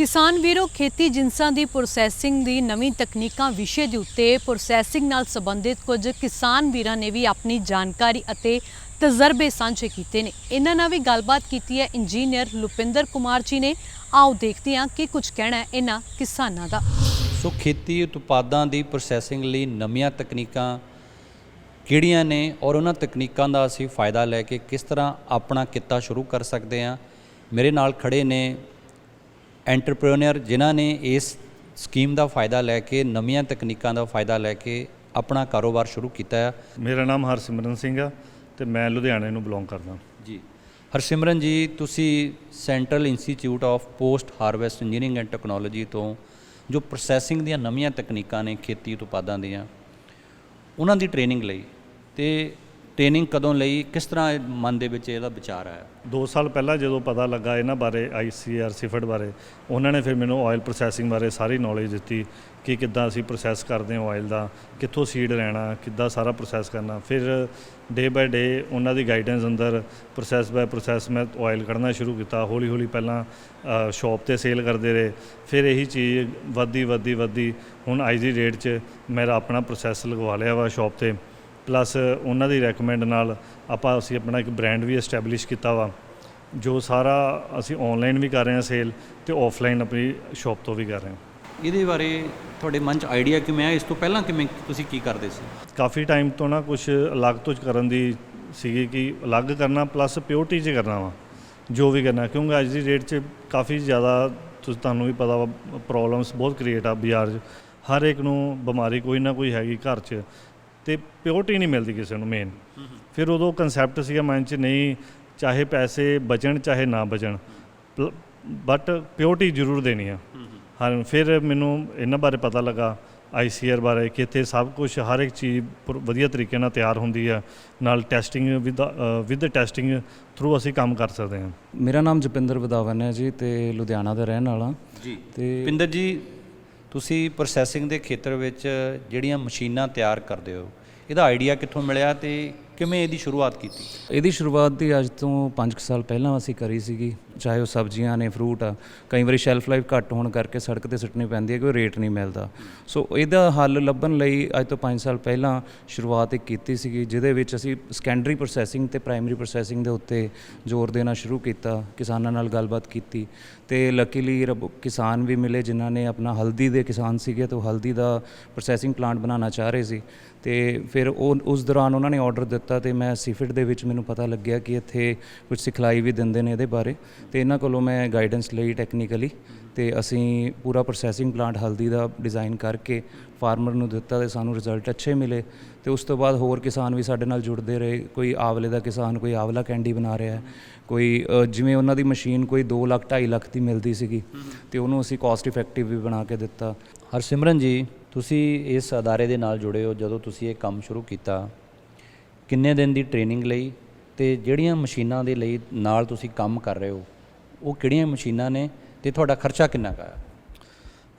ਕਿਸਾਨ ਵੀਰੋ, ਖੇਤੀ ਜਿੰਸਾਂ ਦੀ ਪ੍ਰੋਸੈਸਿੰਗ ਦੀ ਨਵੀਂ ਤਕਨੀਕਾਂ ਵਿਸ਼ੇ ਦੇ ਉੱਤੇ ਪ੍ਰੋਸੈਸਿੰਗ ਨਾਲ ਸੰਬੰਧਿਤ ਕੁਝ ਕਿਸਾਨ ਵੀਰਾਂ ਨੇ ਵੀ ਆਪਣੀ ਜਾਣਕਾਰੀ ਅਤੇ ਤਜਰਬੇ ਸਾਂਝੇ ਕੀਤੇ ਨੇ। ਇਹਨਾਂ ਨਾਲ ਵੀ ਗੱਲਬਾਤ ਕੀਤੀ ਹੈ ਇੰਜੀਨੀਅਰ ਲੁਪਿੰਦਰ ਕੁਮਾਰ ਜੀ ਨੇ। ਆਓ ਦੇਖਦੇ ਹਾਂ ਕਿ ਕੁਝ ਕਹਿਣਾ ਹੈ ਇਹਨਾਂ ਕਿਸਾਨਾਂ ਦਾ। ਸੋ ਖੇਤੀ ਉਤਪਾਦਾਂ ਦੀ ਪ੍ਰੋਸੈਸਿੰਗ ਲਈ ਨਵੀਆਂ ਤਕਨੀਕਾਂ ਕਿਹੜੀਆਂ ਨੇ ਔਰ ਉਹਨਾਂ ਤਕਨੀਕਾਂ ਦਾ ਅਸੀਂ ਫਾਇਦਾ ਲੈ ਕੇ ਕਿਸ ਤਰ੍ਹਾਂ ਆਪਣਾ ਕਿੱਤਾ ਸ਼ੁਰੂ ਕਰ ਸਕਦੇ ਹਾਂ। ਮੇਰੇ ਨਾਲ ਖੜੇ ਨੇ ਐਂਟਰਪ੍ਰੈਨਰ ਜਿਨ੍ਹਾਂ ਨੇ ਇਸ ਸਕੀਮ ਦਾ ਫਾਇਦਾ ਲੈ ਕੇ ਨਵੀਆਂ ਤਕਨੀਕਾਂ ਦਾ ਫਾਇਦਾ ਲੈ ਕੇ ਆਪਣਾ ਕਾਰੋਬਾਰ ਸ਼ੁਰੂ ਕੀਤਾ ਹੈ ਮੇਰਾ ਨਾਮ ਹਰਸਿਮਰਨ ਸਿੰਘ ਆ ਤੇ ਮੈਂ ਲੁਧਿਆਣੇ ਨੂੰ ਬਿਲੋਂਗ ਕਰਦਾ। ਜੀ। ਹਰਸਿਮਰਨ ਜੀ ਤੁਸੀਂ central institute of post harvest engineering and technology ਤੋਂ ਜੋ ਪ੍ਰੋਸੈਸਿੰਗ ਦੀਆਂ ਨਵੀਆਂ ਤਕਨੀਕਾਂ ਨੇ ਖੇਤੀ ਉਤਪਾਦਾਂ ਦੀਆਂ ਉਹਨਾਂ ਦੀ ਟ੍ਰੇਨਿੰਗ ਲਈ ਤੇ ਟ੍ਰੇਨਿੰਗ ਕਦੋਂ ਲਈ? ਕਿਸ ਤਰ੍ਹਾਂ ਮਨ ਦੇ ਵਿੱਚ ਇਹਦਾ ਵਿਚਾਰ ਆਇਆ? 2 ਸਾਲ ਪਹਿਲਾਂ ਜਦੋਂ ਪਤਾ ਲੱਗਾ ਇਹਨਾਂ ਬਾਰੇ ਆਈਸੀਆਰ ਸਿਫਟ ਬਾਰੇ, ਉਹਨਾਂ ਨੇ ਫਿਰ ਮੈਨੂੰ ਆਇਲ ਪ੍ਰੋਸੈਸਿੰਗ ਬਾਰੇ ਸਾਰੀ ਨੌਲੇਜ ਦਿੱਤੀ ਕਿ ਕਿੱਦਾਂ ਅਸੀਂ ਪ੍ਰੋਸੈਸ ਕਰਦੇ ਹਾਂ ਆਇਲ ਦਾ, ਕਿੱਥੋਂ ਸੀਡ ਲੈਣਾ, ਕਿੱਦਾਂ ਸਾਰਾ ਪ੍ਰੋਸੈਸ ਕਰਨਾ। ਫਿਰ ਡੇ ਬਾਏ ਡੇ ਉਹਨਾਂ ਦੀ ਗਾਈਡੈਂਸ ਅੰਦਰ ਪ੍ਰੋਸੈਸ ਬਾਏ ਪ੍ਰੋਸੈਸ ਮੈਂ ਆਇਲ ਕੱਢਣਾ ਸ਼ੁਰੂ ਕੀਤਾ। ਹੌਲੀ ਹੌਲੀ ਪਹਿਲਾਂ ਸ਼ਾਪ ਤੇ ਸੇਲ ਕਰਦੇ ਰਹੇ। ਫਿਰ ਇਹੀ ਚੀਜ਼ ਵੱਧਦੀ ਵੱਧਦੀ ਵੱਧਦੀ ਹੁਣ ਅੱਜ ਦੀ ਡੇਟ 'ਚ ਮੇਰਾ ਆਪਣਾ ਪ੍ਰੋਸੈਸ ਲਗਵਾ ਲਿਆ ਵਾ ਸ਼ਾਪ ਤੇ। ਪਲੱਸ ਉਹਨਾਂ ਦੀ ਰეკਮੈਂਡ ਨਾਲ ਆਪਾਂ ਅਸੀਂ ਆਪਣਾ ਇੱਕ ਬ੍ਰਾਂਡ ਵੀ ਐਸਟੈਬਲਿਸ਼ ਕੀਤਾ ਵਾ ਜੋ ਸਾਰਾ ਅਸੀਂ ਆਨਲਾਈਨ ਵੀ ਕਰ ਰਹੇ ਹਾਂ ਸੇਲ ਤੇ ਆਫਲਾਈਨ ਆਪਣੀ ਸ਼ਾਪ ਤੋਂ ਵੀ ਕਰ ਰਹੇ ਹਾਂ। ਇਹਦੇ ਬਾਰੇ ਤੁਹਾਡੇ ਮਨ 'ਚ ਆਈਡੀਆ ਕਿਵੇਂ ਆਇਆ? ਇਸ ਤੋਂ ਪਹਿਲਾਂ ਕਿਵੇਂ ਤੁਸੀਂ ਕੀ ਕਰਦੇ ਸੀ? ਕਾਫੀ ਟਾਈਮ ਤੋਂ ਨਾ ਕੁਝ ਅਲੱਗ ਤੋਂ ਕਰਨ ਦੀ ਸੀਗੀ ਕਿ ਅਲੱਗ ਕਰਨਾ ਪਲੱਸ ਪਿਓਰਟੀ 'ਚ ਕਰਨਾ ਵਾ ਜੋ ਵੀ ਕਰਨਾ। ਕਿਉਂਕਿ ਅੱਜ ਦੀ ਡੇਟ 'ਚ ਕਾਫੀ ਜ਼ਿਆਦਾ ਤੁਸੀਂ ਤੁਹਾਨੂੰ ਵੀ ਪਤਾ ਵਾ ਪ੍ਰੋਬਲਮਸ ਬਹੁਤ ਕ੍ਰੀਏਟ ਆ ਬਾਜ਼ਾਰ 'ਚ। ਹਰ ਇੱਕ ਨੂੰ ਬਿਮਾਰੀ ਕੋਈ ਨਾ ਕੋਈ ਹੈਗੀ ਘਰ 'ਚ। ਤੇ ਪਿਓਰਟੀ ਨਹੀਂ ਮਿਲਦੀ ਕਿਸੇ ਨੂੰ ਮੇਨ ਫਿਰ ਉਦੋਂ ਕਨਸੈਪਟ ਸੀਗਾ ਮਾਈਂਡ 'ਚ ਨਹੀਂ ਚਾਹੇ ਪੈਸੇ ਬਚਣ ਚਾਹੇ ਨਾ ਬਚਣ। ਬਟ ਪਿਓਰਟੀ ਜ਼ਰੂਰ ਦੇਣੀ ਆ। ਹਾਂ ਫਿਰ ਮੈਨੂੰ ਇਹਨਾਂ ਬਾਰੇ ਪਤਾ ਲੱਗਾ ਆਈਸੀਆਰ ਬਾਰੇ ਕਿ ਇੱਥੇ ਸਭ ਕੁਝ ਹਰ ਇੱਕ ਚੀਜ਼ ਵਧੀਆ ਤਰੀਕੇ ਨਾਲ ਤਿਆਰ ਹੁੰਦੀ ਆ। ਨਾਲ testing with with testing through ਅਸੀਂ ਕੰਮ ਕਰ ਸਕਦੇ ਹਾਂ। ਮੇਰਾ ਨਾਮ ਜਪਿੰਦਰ ਵਧਾਵਨ ਹੈ ਜੀ ਤੇ ਲੁਧਿਆਣਾ ਦਾ ਰਹਿਣ ਵਾਲਾ। ਜੀ। ਤੇ ਪਿੰਦਰ ਜੀ ਤੁਸੀਂ ਪ੍ਰੋਸੈਸਿੰਗ ਦੇ ਖੇਤਰ ਵਿੱਚ ਜਿਹੜੀਆਂ ਮਸ਼ੀਨਾਂ ਤਿਆਰ ਕਰਦੇ ਹੋ, ਇਹਦਾ ਆਈਡੀਆ ਕਿੱਥੋਂ ਮਿਲਿਆ ਤੇ ਕਿਵੇਂ ਇਹਦੀ ਸ਼ੁਰੂਆਤ ਕੀਤੀ? ਇਹਦੀ ਸ਼ੁਰੂਆਤ ਦੀ ਅੱਜ ਤੋਂ 5 ਸਾਲ ਪਹਿਲਾਂ ਅਸੀਂ ਕਰੀ ਸੀਗੀ। ਚਾਹੇ ਉਹ ਸਬਜ਼ੀਆਂ ਨੇ ਫਰੂਟ ਆ, ਕਈ ਵਾਰੀ ਸ਼ੈਲਫ ਲਾਈਫ ਘੱਟ ਹੋਣ ਕਰਕੇ ਸੜਕ ਤੇ ਸੁੱਟਣੀ ਪੈਂਦੀ ਹੈ ਕੋਈ ਰੇਟ ਨਹੀਂ ਮਿਲਦਾ। ਸੋ ਇਹਦਾ ਹੱਲ ਲੱਭਣ ਲਈ ਅੱਜ ਤੋਂ 5 ਸਾਲ ਪਹਿਲਾਂ ਸ਼ੁਰੂਆਤ ਇੱਕ ਕੀਤੀ ਸੀਗੀ, ਜਿਹਦੇ ਵਿੱਚ ਅਸੀਂ ਸੈਕੰਡਰੀ ਪ੍ਰੋਸੈਸਿੰਗ ਤੇ ਪ੍ਰਾਇਮਰੀ ਪ੍ਰੋਸੈਸਿੰਗ ਦੇ ਉੱਤੇ ਜ਼ੋਰ ਦੇਣਾ ਸ਼ੁਰੂ ਕੀਤਾ, ਕਿਸਾਨਾਂ ਨਾਲ ਗੱਲਬਾਤ ਕੀਤੀ ਤੇ ਲੱਕੀਲੀ ਰੱਬ, ਕਿਸਾਨ ਵੀ ਮਿਲੇ ਜਿਨ੍ਹਾਂ ਨੇ ਆਪਣਾ ਹਲਦੀ ਦੇ ਕਿਸਾਨ ਸੀਗੇ ਤੇ ਉਹ ਹਲਦੀ ਦਾ ਪ੍ਰੋਸੈਸਿੰਗ ਪਲਾਂਟ ਬਣਾਉਣਾ ਚਾਹ ਰਹੇ ਸੀ। ਤੇ ਫਿਰ ਉਹ, ਉਸ ਦੌਰਾਨ ਉਹਨਾਂ ਨੇ ਆਰਡਰ ਦਿੱਤਾ ਤੇ ਮੈਂ ਸੀਫਿਟ ਦੇ ਵਿੱਚ ਮੈਨੂੰ ਪਤਾ ਲੱਗਿਆ ਕਿ ਇੱਥੇ ਕੁਝ ਸਿਖਲਾਈ ਵੀ ਦਿੰਦੇ ਨੇ ਇਹਦੇ ਬਾਰੇ। ਤੇ ਇਹਨਾਂ ਕੋਲੋਂ ਮੈਂ ਗਾਈਡੈਂਸ ਲਈ ਟੈਕਨੀਕਲੀ ਤੇ ਅਸੀਂ ਪੂਰਾ ਪ੍ਰੋਸੈਸਿੰਗ ਪਲਾਂਟ ਹਲਦੀ ਦਾ ਡਿਜ਼ਾਈਨ ਕਰਕੇ ਫਾਰਮਰ ਨੂੰ ਦਿੱਤਾ ਤੇ ਸਾਨੂੰ ਰਿਜ਼ਲਟ ਅੱਛੇ ਮਿਲੇ ਤੇ ਉਸ ਤੋਂ ਬਾਅਦ ਹੋਰ ਕਿਸਾਨ ਵੀ ਸਾਡੇ ਨਾਲ ਜੁੜਦੇ ਰਹੇ। ਕੋਈ ਆਵਲੇ ਦਾ ਕਿਸਾਨ, ਕੋਈ ਆਵਲਾ ਕੈਂਡੀ ਬਣਾ ਰਿਹਾ ਹੈ, ਕੋਈ ਜਿਵੇਂ ਉਹਨਾਂ ਦੀ ਮਸ਼ੀਨ ਕੋਈ 2 ਲੱਖ 2.5 ਲੱਖ ਦੀ ਮਿਲਦੀ ਸੀਗੀ ਤੇ ਉਹਨੂੰ ਅਸੀਂ ਕਾਸਟ ਇਫੈਕਟਿਵ ਵੀ ਬਣਾ ਕੇ ਦਿੱਤਾ। ਹਰਸਿਮਰਨ ਜੀ, ਤੁਸੀਂ ਇਸ ਅਦਾਰੇ ਦੇ ਨਾਲ ਜੁੜੇ ਹੋ ਜਦੋਂ ਤੁਸੀਂ ਇਹ ਕੰਮ ਸ਼ੁਰੂ ਕੀਤਾ। ਕਿੰਨੇ ਦਿਨ ਦੀ ਟ੍ਰੇਨਿੰਗ ਲਈ ਤੇ ਜਿਹੜੀਆਂ ਮਸ਼ੀਨਾਂ ਦੇ ਲਈ ਨਾਲ ਤੁਸੀਂ ਕੰਮ ਕਰ ਰਹੇ ਹੋ? ਉਹ ਕਿਹੜੀਆਂ ਮਸ਼ੀਨਾਂ ਨੇ ਤੇ ਤੁਹਾਡਾ ਖਰਚਾ ਕਿੰਨਾ ਕੁ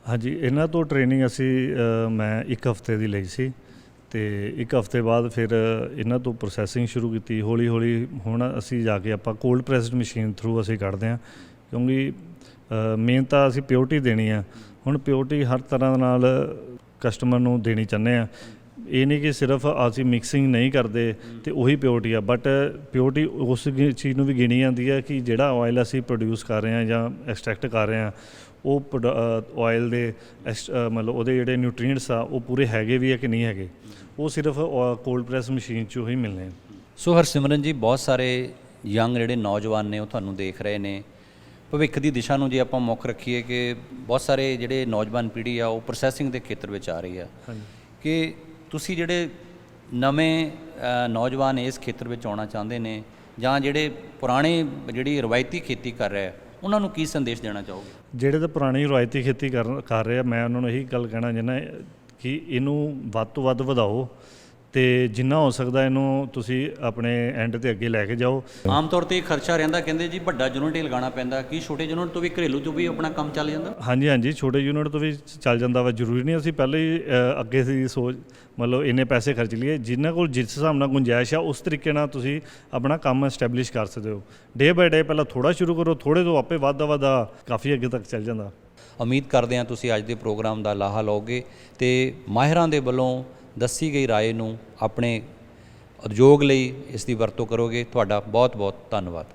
ਹਾਂਜੀ, ਇਹਨਾਂ ਤੋਂ ਟ੍ਰੇਨਿੰਗ ਅਸੀਂ ਮੈਂ ਇੱਕ ਹਫ਼ਤੇ ਦੀ ਲਈ ਸੀ ਤੇ ਇੱਕ ਹਫ਼ਤੇ ਬਾਅਦ ਫਿਰ ਇਹਨਾਂ ਤੋਂ ਪ੍ਰੋਸੈਸਿੰਗ ਸ਼ੁਰੂ ਕੀਤੀ। ਹੌਲੀ ਹੌਲੀ ਹੁਣ ਅਸੀਂ ਜਾ ਕੇ ਆਪਾਂ ਕੋਲਡ ਪ੍ਰੈਸਡ ਮਸ਼ੀਨ ਥਰੂ ਅਸੀਂ ਕੱਢਦੇ ਹਾਂ ਕਿਉਂਕਿ ਮੇਨ ਤਾਂ ਅਸੀਂ ਪਿਓਰਟੀ ਦੇਣੀ ਆ। ਹੁਣ ਪਿਓਰਟੀ ਹਰ ਤਰ੍ਹਾਂ ਨਾਲ ਕਸਟਮਰ ਨੂੰ ਦੇਣੀ ਚਾਹੁੰਦੇ ਆ ਇਹ ਨਹੀਂ ਕਿ ਸਿਰਫ ਅਸੀਂ ਮਿਕਸਿੰਗ ਨਹੀਂ ਕਰਦੇ ਤੇ ਉਹੀ ਪਿਓਰਟੀ ਆ ਬਟ ਪਿਓਰਟੀ ਉਸ ਚੀਜ਼ ਨੂੰ ਵੀ ਗਿਣੀ ਜਾਂਦੀ ਹੈ ਕਿ ਜਿਹੜਾ ਆਇਲ ਅਸੀਂ ਪ੍ਰੋਡਿਊਸ ਕਰ ਰਹੇ ਹਾਂ ਜਾਂ ਐਕਸਟ੍ਰੈਕਟ ਕਰ ਰਹੇ ਹਾਂ ਉਹ ਆਇਲ ਦੇ ਮਤਲਬ ਉਹਦੇ ਜਿਹੜੇ ਨਿਊਟ੍ਰੀਐਂਟਸ ਆ ਉਹ ਪੂਰੇ ਹੈਗੇ ਵੀ ਆ ਕਿ ਨਹੀਂ ਹੈਗੇ? ਉਹ ਸਿਰਫ ਕੋਲਡ ਪ੍ਰੈਸ ਮਸ਼ੀਨ 'ਚੋਂ ਹੀ ਮਿਲਨੇ ਸੋ ਹਰਸਿਮਰਨ ਜੀ ਬਹੁਤ ਸਾਰੇ ਯੰਗ ਜਿਹੜੇ ਨੌਜਵਾਨ ਨੇ ਉਹ ਤੁਹਾਨੂੰ ਦੇਖ ਰਹੇ ਨੇ। ਭਵਿੱਖ ਦੀ ਦਿਸ਼ਾ ਨੂੰ ਜੇ ਆਪਾਂ ਮੁੱਖ ਰੱਖੀਏ ਕਿ ਬਹੁਤ ਸਾਰੇ ਜਿਹੜੇ ਨੌਜਵਾਨ ਪੀੜ੍ਹੀ ਆ ਉਹ ਪ੍ਰੋਸੈਸਿੰਗ ਦੇ ਖੇਤਰ ਵਿੱਚ ਆ ਰਹੀ ਆ। ਕਿ ਤੁਸੀਂ ਜਿਹੜੇ ਨਵੇਂ ਨੌਜਵਾਨ ਇਸ ਖੇਤਰ ਵਿੱਚ ਆਉਣਾ ਚਾਹੁੰਦੇ ਨੇ ਜਾਂ ਜਿਹੜੇ ਪੁਰਾਣੇ ਜਿਹੜੀ ਰਵਾਇਤੀ ਖੇਤੀ ਕਰ ਰਹੇ ਆ, ਉਹਨਾਂ ਨੂੰ ਕੀ ਸੰਦੇਸ਼ ਦੇਣਾ ਚਾਹੋਗੇ? ਜਿਹੜੇ ਤਾਂ ਪੁਰਾਣੀ ਰਵਾਇਤੀ ਖੇਤੀ ਕਰ ਕਰ ਰਹੇ ਆ, ਮੈਂ ਉਹਨਾਂ ਨੂੰ ਇਹੀ ਗੱਲ ਕਹਿਣਾ ਚਾਹੁੰਦਾ ਕਿ ਇਹਨੂੰ ਵੱਧ ਤੋਂ ਵੱਧ ਵਧਾਓ। ਤੇ ਜਿੰਨਾ ਹੋ ਸਕਦਾ ਇਹਨੂੰ ਤੁਸੀਂ ਆਪਣੇ ਐਂਡ ਤੇ ਅੱਗੇ ਲੈ ਕੇ ਜਾਓ। ਆਮ ਤੌਰ ਤੇ ਖਰਚਾ ਰਹਿੰਦਾ ਕਹਿੰਦੇ ਜੀ ਵੱਡਾ ਯੂਨਿਟ ਹੀ ਲਗਾਉਣਾ ਪੈਂਦਾ ਕੀ ਛੋਟੇ ਯੂਨਿਟ ਤੋਂ ਵੀ ਘਰੇਲੂ ਤੋਂ ਵੀ ਆਪਣਾ ਕੰਮ ਚੱਲ ਜਾਂਦਾ? ਹਾਂਜੀ ਹਾਂਜੀ ਛੋਟੇ ਯੂਨਿਟ ਤੋਂ ਵੀ ਚੱਲ ਜਾਂਦਾ ਵਾ ਜ਼ਰੂਰੀ ਨਹੀਂ ਅਸੀਂ ਪਹਿਲੇ ਹੀ ਅ, ਅੱਗੇ ਦੀ ਸੋਚ ਮਤਲਬ ਇੰਨੇ ਪੈਸੇ ਖਰਚ ਲਈਏ ਜਿਨ੍ਹਾਂ ਕੋਲ ਜਿਸ ਹਿਸਾਬ ਨਾਲ ਗੁੰਜਾਇਸ਼ ਆ ਉਸ ਤਰੀਕੇ ਨਾਲ ਤੁਸੀਂ ਆਪਣਾ ਕੰਮ ਐਸਟੈਬਲਿਸ਼ ਕਰ ਸਕਦੇ ਹੋ। ਡੇ ਬਾਏ ਡੇ ਪਹਿਲਾਂ ਥੋੜਾ ਸ਼ੁਰੂ ਕਰੋ ਥੋੜੇ ਤੋਂ ਆਪੇ ਵੱਧਦਾ ਵੱਧਦਾ ਕਾਫੀ ਅੱਗੇ ਤੱਕ ਚੱਲ ਜਾਂਦਾ। ਉਮੀਦ ਕਰਦੇ ਹਾਂ ਤੁਸੀਂ ਅੱਜ ਦੇ ਪ੍ਰੋਗਰਾਮ ਦਾ ਲਾਹਾ ਲਓਗੇ ਤੇ ਮਾਹਿਰਾਂ ਦੇ ਵੱਲੋਂ ਦੱਸੀ ਗਈ رائے ਨੂੰ ਆਪਣੇ ਉਦਯੋਗ ਲਈ ਇਸ ਦੀ ਵਰਤੋਂ ਕਰੋਗੇ ਤੁਹਾਡਾ ਬਹੁਤ ਬਹੁਤ ਧੰਨਵਾਦ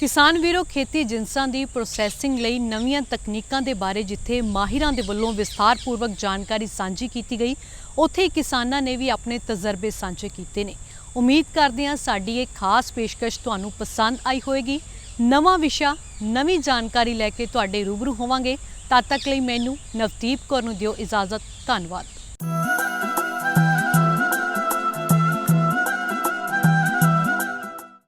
ਕਿਸਾਨ ਵੀਰੋ ਖੇਤੀ ਜਿੰਸਾਂ ਦੀ ਪ੍ਰੋਸੈਸਿੰਗ ਲਈ ਨਵੀਆਂ ਤਕਨੀਕਾਂ ਦੇ ਬਾਰੇ ਜਿੱਥੇ ਮਾਹਿਰਾਂ ਦੇ ਵੱਲੋਂ ਵਿਸਥਾਰਪੂਰਵਕ ਜਾਣਕਾਰੀ ਸਾਂਝੀ ਕੀਤੀ ਗਈ ਉੱਥੇ ਹੀ ਕਿਸਾਨਾਂ ਨੇ ਵੀ ਆਪਣੇ ਤਜਰਬੇ ਸਾਂਝੇ ਕੀਤੇ ਨੇ ਉਮੀਦ ਕਰਦੇ ਹਾਂ ਸਾਡੀ ਇਹ ਖਾਸ ਪੇਸ਼ਕਸ਼ ਤੁਹਾਨੂੰ ਪਸੰਦ ਆਈ ਹੋਵੇਗੀ। ਨਵਾਂ ਵਿਸ਼ਾ, ਨਵੀਂ ਜਾਣਕਾਰੀ ਲੈ ਕੇ ਤੁਹਾਡੇ ਰੂਬਰੂ ਹੋਵਾਂਗੇ। ਤਦ ਤੱਕ ਲਈ ਮੈਨੂੰ ਨਵਦੀਪ ਕੌਰ ਨੂੰ ਦਿਓ ਇਜਾਜ਼ਤ। ਧੰਨਵਾਦ।